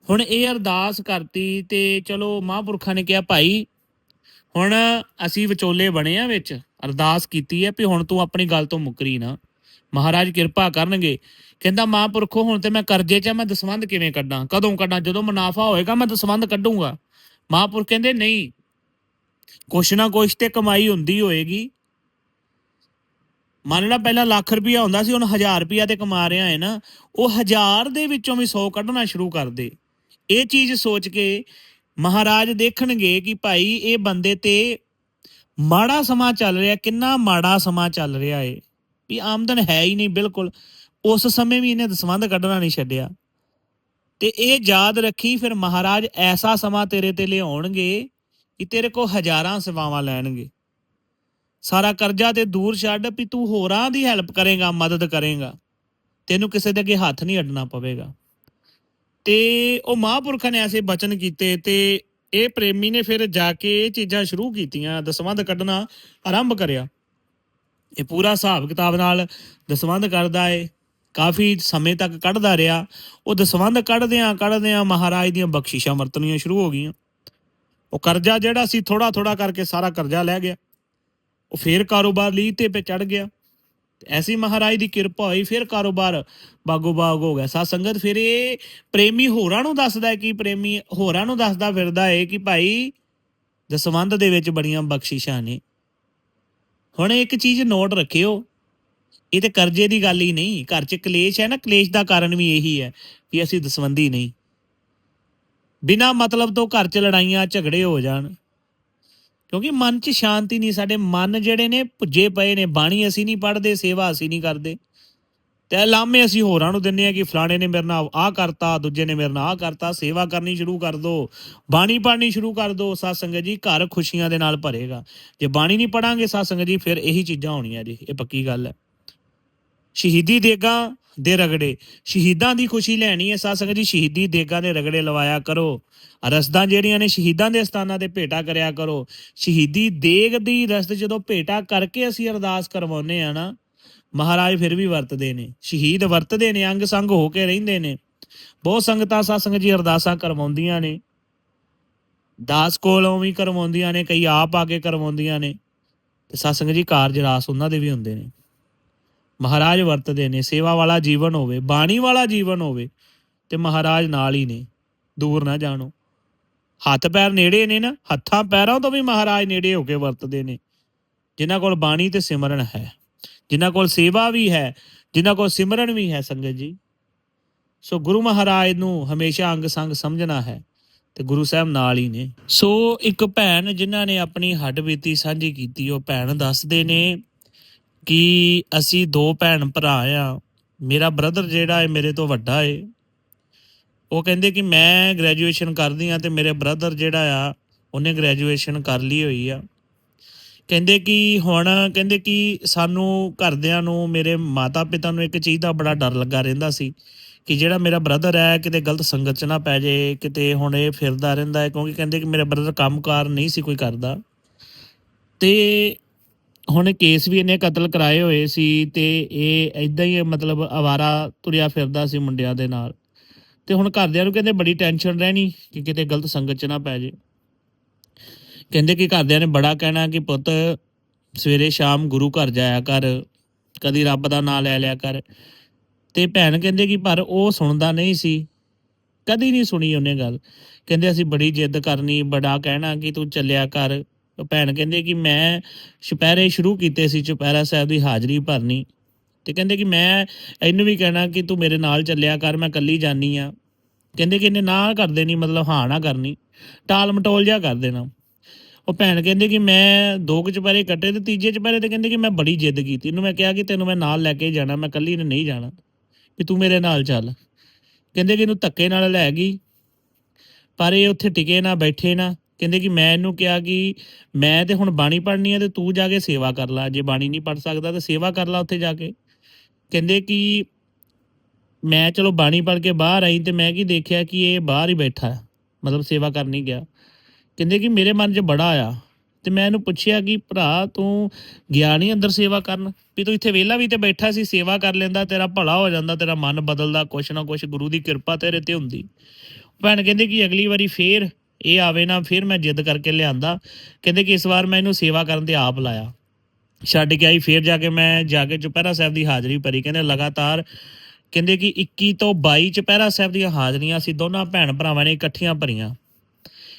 ਹੁਣ ਇਹ ਅਰਦਾਸ ਕਰਤੀ ਤੇ ਚਲੋ ਮਹਾਂਪੁਰਖਾਂ ਨੇ ਕਿਹਾ, ਭਾਈ ਹੁਣ ਅਸੀਂ ਵਿਚੋਲੇ ਬਣੇ ਆ ਵਿੱਚ, ਅਰਦਾਸ ਕੀਤੀ ਹੈ ਵੀ ਹੁਣ ਤੂੰ ਆਪਣੀ ਗੱਲ ਤੋਂ ਮੁਕਰੀ ਨਾ। ਮਹਾਰਾਜ ਕਿਰਪਾ ਕਰਨਗੇ। ਕਹਿੰਦਾ, ਮਹਾਂਪੁਰਖੋ, ਹੁਣ ਤੇ ਮੈਂ ਕਰਜ਼ੇ 'ਚ ਮੈਂ ਦਸਵੰਧ ਕਿਵੇਂ ਕੱਢਾਂ? ਕਦੋਂ ਕੱਢਾਂ? ਜਦੋਂ ਮੁਨਾਫਾ ਹੋਏਗਾ, ਮੈਂ ਦਸਵੰਧ ਕੱਢੂੰਗਾ। ਮਹਾਂਪੁਰਖ ਕਹਿੰਦੇ, ਨਹੀਂ, ਕੁਛ ਨਾ ਕੁਛ ਤੇ ਕਮਾਈ ਹੁੰਦੀ ਹੋਏਗੀ। ਮੰਨ ਲਾ, ਪਹਿਲਾਂ ਲੱਖ ਰੁਪਇਆ ਹੁੰਦਾ ਸੀ, ਹੁਣ 1000 ਰੁਪਇਆ ਤੇ ਕਮਾ ਰਿਹਾ ਹੈ ਨਾ। ਉਹ 1000 ਦੇ ਵਿੱਚੋਂ ਵੀ 100 ਕੱਢਣਾ ਸ਼ੁਰੂ ਕਰ ਦੇ। ਇਹ ਚੀਜ਼ ਸੋਚ ਕੇ ਮਹਾਰਾਜ ਦੇਖਣਗੇ ਕਿ ਭਾਈ ਇਹ ਬੰਦੇ ਤੇ ਮਾੜਾ ਸਮਾਂ ਚੱਲ ਰਿਹਾ, ਕਿੰਨਾ ਮਾੜਾ ਸਮਾਂ ਚੱਲ ਰਿਹਾ ਏ। ਵੀ ਆਮਦਨ ਹੈ ਹੀ ਨਹੀਂ ਬਿਲਕੁਲ। ਉਸ ਸਮੇਂ ਵੀ ਇਹਨੇ ਦਸਵੰਧ ਕੱਢਣਾ ਨਹੀਂ ਛੱਡਿਆ। ਤੇ ਇਹ ਯਾਦ ਰੱਖੀ ਫਿਰ ਮਹਾਰਾਜ ਐਸਾ ਸਮਾਂ ਤੇਰੇ ਤੇ ਲਿਆਉਣਗੇ ਕਿ ਤੇਰੇ ਕੋ ਹਜ਼ਾਰਾਂ ਸੇਵਾਵਾਂ ਲੈਣਗੇ। ਸਾਰਾ ਕਰਜ਼ਾ ਤੇ ਦੂਰ ਛੱਡ ਵੀ ਤੂੰ ਹੋਰਾਂ ਦੀ ਹੈਲਪ ਕਰੇਗਾ, ਮਦਦ ਕਰੇਗਾ। ਤੈਨੂੰ ਕਿਸੇ ਦੇ ਅੱਗੇ ਹੱਥ ਨਹੀਂ ਅੱਡਣਾ ਪਵੇਗਾ। ਤੇ ਉਹ ਮਹਾਂਪੁਰਖਾਂ ਨੇ ਐਸੇ ਬਚਨ ਕੀਤੇ ਤੇ ਇਹ ਪ੍ਰੇਮੀ ਨੇ ਫਿਰ ਜਾ ਕੇ ਇਹ ਚੀਜ਼ਾਂ ਸ਼ੁਰੂ ਕੀਤੀਆਂ, ਦਸਵੰਧ ਕੱਢਣਾ ਆਰੰਭ ਕਰਿਆ। ਇਹ ਪੂਰਾ ਹਿਸਾਬ ਕਿਤਾਬ ਨਾਲ ਦਸਵੰਧ ਕਰਦਾ ਏ, ਕਾਫੀ ਸਮੇਂ ਤੱਕ ਕੱਢਦਾ ਰਿਹਾ। ਉਹ ਦਸਵੰਧ ਕੱਢਦਿਆਂ ਕੱਢਦਿਆਂ ਮਹਾਰਾਜ ਦੀਆਂ ਬਖਸ਼ਿਸ਼ਾਂ ਵਰਤਣੀਆਂ ਸ਼ੁਰੂ ਹੋ ਗਈਆਂ। ਉਹ ਕਰਜ਼ਾ ਜਿਹੜਾ ਸੀ ਥੋੜਾ ਥੋੜਾ ਕਰਕੇ ਸਾਰਾ ਕਰਜ਼ਾ ਲੈ ਗਿਆ। ਉਹ ਫੇਰ ਕਾਰੋਬਾਰ ਲਈ ਤੇ ਪੇ ਚੜ ਗਿਆ। ਐਸੀ ਮਹਾਰਾਜ ਦੀ ਕਿਰਪਾ ਹੋਈ, ਫਿਰ ਕਾਰੋਬਾਰ ਬਾਗੋ ਬਾਗ ਹੋ ਗਿਆ। ਸਾ ਸੰਗਤ ਫਿਰ ਇਹ ਪ੍ਰੇਮੀ ਹੋਰਾਂ ਨੂੰ ਦੱਸਦਾ ਹੈ ਕਿ ਪ੍ਰੇਮੀ ਹੋਰਾਂ ਨੂੰ ਦੱਸਦਾ ਫਿਰਦਾ ਹੈ ਕਿ ਭਾਈ ਦਸਵੰਧ ਦੇ ਵਿੱਚ ਬੜੀਆਂ ਬਖਸ਼ਿਸ਼ਾਂ ਨੇ। ਹੁਣ ਇੱਕ ਚੀਜ਼ ਨੋਟ ਰੱਖਿਓ, ਇਹ ਤੇ ਕਰਜ਼ੇ ਦੀ ਗੱਲ ਹੀ ਨਹੀਂ, ਘਰ 'ਚ ਕਲੇਸ਼ ਹੈ ਨਾ, ਕਲੇਸ਼ ਦਾ ਕਾਰਨ ਵੀ ਇਹੀ ਹੈ ਕਿ ਅਸੀਂ ਦਸਵੰਦੀ ਨਹੀਂ। ਬਿਨਾ ਮਤਲਬ ਤੋਂ ਘਰ 'ਚ ਲੜਾਈਆਂ ਝਗੜੇ ਹੋ ਜਾਣ। ਕਿਉਂਕਿ ਮਨ 'ਚ ਸ਼ਾਂਤੀ ਨਹੀਂ, ਸਾਡੇ ਮਨ ਜਿਹੜੇ ਨੇ ਭੁੱਜੇ ਪਏ ਨੇ, ਬਾਣੀ ਅਸੀਂ ਨਹੀਂ ਪੜ੍ਹਦੇ, ਸੇਵਾ ਅਸੀਂ ਨਹੀਂ ਕਰਦੇ। ਤੇ ਲਾਮੇ ਅਸੀਂ ਹੋਰਾਂ ਨੂੰ ਦਿੰਨੇ ਆ ਕਿ ਫਲਾਣੇ ਨੇ ਮੇਰੇ ਨਾਲ ਆਹ ਕਰਤਾ, ਦੂਜੇ ਨੇ ਮੇਰੇ ਨਾਲ ਆਹ ਕਰਤਾ, ਸੇਵਾ ਕਰਨੀ ਸ਼ੁਰੂ ਕਰ ਦੋ, ਬਾਣੀ ਪੜ੍ਹਨੀ ਸ਼ੁਰੂ ਕਰ ਦੋ ਸਾਧ ਸੰਗਤ ਜੀ ਘਰ ਖੁਸ਼ੀਆਂ ਦੇ ਨਾਲ ਭਰੇਗਾ। ਜੇ ਬਾਣੀ ਨਹੀਂ ਪੜਾਂਗੇ ਸਾਧ ਸੰਗਤ ਜੀ, ਫਿਰ ਇਹੀ ਚੀਜ਼ਾਂ ਹੋਣੀਆਂ ਜੀ, ਇਹ ਪੱਕੀ ਗੱਲ ਹੈ। ਸ਼ਹੀਦੀ ਦੇਗਾ ਦੇ ਰਗੜੇ। ਸ਼ਹੀਦਾਂ ਦੀ ਖੁਸ਼ੀ ਲੈਣੀ ਹੈ ਸਾਧ ਸੰਗਤ ਜੀ। ਸ਼ਹੀਦੀ ਦੇਗਾ ਦੇ ਰਗੜੇ ਲਵਾਇਆ ਕਰੋ। ਰਸਦਾਂ ਜਿਹੜੀਆਂ ਨੇ ਸ਼ਹੀਦਾਂ ਦੇ ਸਥਾਨਾਂ ਤੇ ਭੇਟਾ ਕਰਿਆ ਕਰੋ। ਸ਼ਹੀਦੀ ਦੇਗ ਦੀ ਰਸਦ ਜਦੋਂ ਭੇਟਾ ਕਰਕੇ ਅਸੀਂ ਅਰਦਾਸ ਕਰਵਾਉਨੇ ਆ ਨਾ, ਮਹਾਰਾਜ ਫਿਰ ਵੀ ਵਰਤਦੇ ਨੇ। ਸ਼ਹੀਦ ਵਰਤਦੇ ਨੇ, ਅੰਗ ਸੰਗ ਹੋ ਕੇ ਰਹਿੰਦੇ ਨੇ। ਬਹੁਤ ਸੰਗਤਾਂ ਸਾਧ ਸੰਗਤ ਜੀ ਅਰਦਾਸਾਂ ਕਰਵਾਉਂਦੀਆਂ ਨੇ। ਦਾਸ ਕੋਲੋਂ ਵੀ ਕਰਵਾਉਂਦੀਆਂ ਨੇ, ਕਈ ਆਪ ਆ ਕੇ ਕਰਵਾਉਂਦੀਆਂ ਨੇ। ਤੇ ਸਾਧ ਸੰਗਤ ਜੀ ਕਾਰਜ ਰਾਸ ਉਹਨਾਂ ਦੇ ਵੀ ਹੁੰਦੇ ਨੇ। ਮਹਾਰਾਜ ਵਰਤਦੇ ਨੇ, ਸੇਵਾ ਵਾਲਾ ਜੀਵਨ ਹੋਵੇ, ਬਾਣੀ ਵਾਲਾ ਜੀਵਨ ਹੋਵੇ, ਤੇ ਮਹਾਰਾਜ ਨਾਲ ਹੀ ਨੇ, ਦੂਰ ਨਾ ਜਾਣੋ। ਹੱਥ ਪੈਰ ਨੇੜੇ ਨੇ ਨਾ, ਹੱਥਾਂ ਪੈਰਾਂ ਤੋਂ ਵੀ ਮਹਾਰਾਜ ਨੇੜੇ ਹੋ ਕੇ ਵਰਤਦੇ ਨੇ। ਜਿਨ੍ਹਾਂ ਕੋਲ ਬਾਣੀ ਤੇ ਸਿਮਰਨ ਹੈ, ਜਿਨ੍ਹਾਂ ਕੋਲ ਸੇਵਾ ਵੀ ਹੈ, ਜਿਨ੍ਹਾਂ ਕੋਲ ਸਿਮਰਨ ਵੀ ਹੈ ਸੰਗਤ ਜੀ। ਸੋ ਗੁਰੂ ਮਹਾਰਾਜ ਨੂੰ ਹਮੇਸ਼ਾ ਅੰਗ ਸੰਗ ਸਮਝਣਾ ਹੈ, ਤੇ ਗੁਰੂ ਸਾਹਿਬ ਨਾਲ ਹੀ ਨੇ। ਸੋ ਇੱਕ ਭੈਣ ਜਿਨ੍ਹਾਂ ਨੇ ਆਪਣੀ ਹੱਡ ਬੀਤੀ ਸਾਂਝੀ ਕੀਤੀ, ਉਹ ਭੈਣ ਦੱਸਦੇ ਨੇ ਕਿ ਅਸੀਂ ਦੋ ਭੈਣ ਭਰਾ ਆ, ਮੇਰਾ ਬ੍ਰਦਰ ਜਿਹੜਾ ਹੈ ਮੇਰੇ ਤੋਂ ਵੱਡਾ ਹੈ ਉਹ ਕਹਿੰਦੇ ਕਿ ਮੈਂ ਗ੍ਰੈਜੂਏਸ਼ਨ ਕਰਦੀ ਆ ਤੇ ਮੇਰੇ ਬ੍ਰਦਰ ਜਿਹੜਾ ਆ, ਉਹਨੇ ਗ੍ਰੈਜੂਏਸ਼ਨ ਕਰ ਲਈ ਹੋਈ ਆ। ਕਹਿੰਦੇ ਕਿ ਹੁਣ, ਕਹਿੰਦੇ ਕਿ ਸਾਨੂੰ ਘਰਦਿਆਂ ਨੂੰ, ਮੇਰੇ ਮਾਤਾ ਪਿਤਾ ਨੂੰ ਇੱਕ ਚੀਜ਼ ਦਾ ਬੜਾ ਡਰ ਲੱਗਾ ਰਹਿੰਦਾ ਸੀ ਕਿ ਜਿਹੜਾ ਮੇਰਾ ਬ੍ਰਦਰ ਹੈ ਕਿਤੇ ਗਲਤ ਸੰਗਤ 'ਚ ਨਾ ਪੈ ਜੇ ਕਿਤੇ ਹੁਣ ਇਹ ਫਿਰਦਾ ਰਹਿੰਦਾ ਹੈ ਕਿਉਂਕਿ ਕਹਿੰਦੇ ਕਿ ਮੇਰਾ ਬ੍ਰਦਰ ਕੰਮਕਾਰ ਨਹੀਂ ਸੀ ਕੋਈ ਕਰਦਾ। ਤੇ ਹੁਣ ਕੇਸ ਵੀ ਇਹਨੇ ਕਤਲ ਕਰਾਏ ਹੋਏ ਸੀ ਤੇ ਇਹ ਇਦਾਂ ਹੀ ਮਤਲਬ ਆਵਾਰਾ ਤੁਰਿਆ ਫਿਰਦਾ ਸੀ ਮੁੰਡਿਆਂ ਦੇ ਨਾਲ। ਤੇ ਹੁਣ ਘਰਦਿਆਂ ਨੂੰ ਕਹਿੰਦੇ ਬੜੀ ਟੈਨਸ਼ਨ ਰਹਿਣੀ ਕਿ ਕਿਤੇ ਗਲਤ ਸੰਗਤ 'ਚ ਨਾ ਪੈ ਜੇ। ਕਹਿੰਦੇ ਕਿ ਘਰਦਿਆਂ ਨੇ ਬੜਾ ਕਹਿਣਾ ਕਿ ਪੁੱਤ, ਸਵੇਰੇ ਸ਼ਾਮ ਗੁਰੂ ਘਰ ਜਾਇਆ ਕਰ, ਕਦੀ ਰੱਬ ਦਾ ਨਾਮ ਲੈ ਲਿਆ ਕਰ। ਤੇ ਭੈਣ ਕਹਿੰਦੇ ਕਿ ਪਰ ਉਹ ਸੁਣਦਾ ਨਹੀਂ ਸੀ, ਕਦੀ ਨਹੀਂ ਸੁਣੀ ਉਹਨੇ ਗੱਲ। ਕਹਿੰਦੇ ਅਸੀਂ ਬੜੀ ਜਿੱਦ ਕਰਨੀ, ਬੜਾ ਕਹਿਣਾ ਕਿ ਤੂੰ ਚੱਲਿਆ ਕਰ। ਭੈਣ ਕਹਿੰਦੇ ਕਿ ਮੈਂ ਚੁਪਹਿਰੇ ਸ਼ੁਰੂ ਕੀਤੇ ਸੀ, ਚੁਪਹਿਰਾ ਸਾਹਿਬ ਦੀ ਹਾਜ਼ਰੀ ਭਰਨੀ। ਤੇ ਕਹਿੰਦੇ ਕਿ ਮੈਂ ਇਹਨੂੰ ਵੀ ਕਹਿਣਾ ਕਿ ਤੂੰ ਮੇਰੇ ਨਾਲ ਚੱਲਿਆ ਕਰ, ਮੈਂ ਕੱਲੀ ਜਾਨੀ ਆ ਕਹਿੰਦੇ ਕਿ ਇਹਨੇ ਨਾ ਕਰ ਦੇਣੀ ਮਤਲਬ ਹਾਂ ਨਾ ਕਰਨੀ। ਟਾਲ ਮਟੋਲ ਜਿਹਾ ਕਰ ਦੇਣਾ। ਉਹ ਭੈਣ ਕਹਿੰਦੇ ਕਿ ਮੈਂ ਦੋ ਕੁ ਚੁਪਹਿਰੇ ਕੱਟੇ ਤੇ ਤੀਜੇ ਚੁਪਹਿਰੇ ਤੇ ਕਹਿੰਦੇ ਕਿ ਮੈਂ ਬੜੀ ਜਿੱਦ ਕੀਤੀ। ਇਹਨੂੰ ਮੈਂ ਕਿਹਾ ਕਿ ਤੈਨੂੰ ਮੈਂ ਨਾਲ ਲੈ ਕੇ ਜਾਣਾ, ਮੈਂ ਕੱਲੀ ਨੇ ਨਹੀਂ ਜਾਣਾ, ਵੀ ਤੂੰ ਮੇਰੇ ਨਾਲ ਚੱਲ। ਕਹਿੰਦੇ ਕਿ ਇਹਨੂੰ ਧੱਕੇ ਨਾਲ ਲੈ ਗਈ, ਪਰ ਇਹ ਉੱਥੇ ਟਿਕੇ ਨਾ, ਬੈਠੇ ਨਾ। ਕਹਿੰਦੇ ਕਿ ਮੈਂ ਇਹਨੂੰ ਕਿਹਾ ਕਿ ਮੈਂ ਤੇ ਹੁਣ ਬਾਣੀ ਪੜ੍ਹਨੀ ਹੈ ਤੇ ਤੂੰ ਜਾ ਕੇ ਸੇਵਾ ਕਰ ਲੈ। ਜੇ ਬਾਣੀ ਨਹੀਂ ਪੜ੍ਹ ਸਕਦਾ ਤਾਂ ਸੇਵਾ ਕਰ ਲੈ ਉੱਥੇ ਜਾ ਕੇ। ਕਹਿੰਦੇ ਕਿ ਮੈਂ ਚਲੋ ਬਾਣੀ ਪੜ੍ਹ ਕੇ ਬਾਹਰ ਆਈ ਤੇ ਮੈਂ ਕੀ ਦੇਖਿਆ ਕਿ ਇਹ ਬਾਹਰ ਹੀ ਬੈਠਾ ਮਤਲਬ ਸੇਵਾ ਕਰਨ ਨਹੀਂ ਗਿਆ। ਕਹਿੰਦੇ ਕਿ ਮੇਰੇ ਮਨ 'ਚ ਬੜਾ ਆਇਆ ਤੇ ਮੈਂ ਇਹਨੂੰ ਪੁੱਛਿਆ ਕਿ ਭਰਾ ਤੂੰ ਗਿਆ ਨਹੀਂ ਅੰਦਰ ਸੇਵਾ ਕਰਨ? ਵੀ ਤੂੰ ਇੱਥੇ ਵਿਹਲਾ ਵੀ ਤੇ ਬੈਠਾ ਸੀ, ਸੇਵਾ ਕਰ ਲੈਂਦਾ, ਤੇਰਾ ਭਲਾ ਹੋ ਜਾਂਦਾ, ਤੇਰਾ ਮਨ ਬਦਲਦਾ, ਕੁਛ ਨਾ ਕੁਛ ਗੁਰੂ ਦੀ ਕਿਰਪਾ ਤੇਰੇ ਤੇ ਹੁੰਦੀ। ਭੈਣ ਕਹਿੰਦੇ ਕਿ ਅਗਲੀ ਵਾਰੀ ਫੇਰ ਇਹ ਆਵੇ ਨਾ, ਫਿਰ ਮੈਂ ਜਿੱਦ ਕਰਕੇ ਲਿਆਂਦਾ। ਕਹਿੰਦੇ ਕਿ ਇਸ ਵਾਰ ਮੈਂ ਇਹਨੂੰ ਸੇਵਾ ਕਰਨ ਤੇ ਆਪ ਲਾਇਆ। ਛੱਡ ਕੇ ਆਈ, ਫਿਰ ਜਾ ਕੇ ਮੈਂ ਜਾ ਕੇ ਚੁਪਹਿਰਾ ਸਾਹਿਬ ਦੀ ਹਾਜ਼ਰੀ ਭਰੀ। ਕਹਿੰਦੇ ਲਗਾਤਾਰ, ਕਹਿੰਦੇ ਕਿ 21 ਤੋਂ 22 ਚੁਪਹਿਰਾ ਸਾਹਿਬ ਦੀਆਂ ਹਾਜ਼ਰੀਆਂ ਅਸੀਂ ਦੋਨਾਂ ਭੈਣ ਭਰਾਵਾਂ ਨੇ ਇਕੱਠੀਆਂ ਭਰੀਆਂ।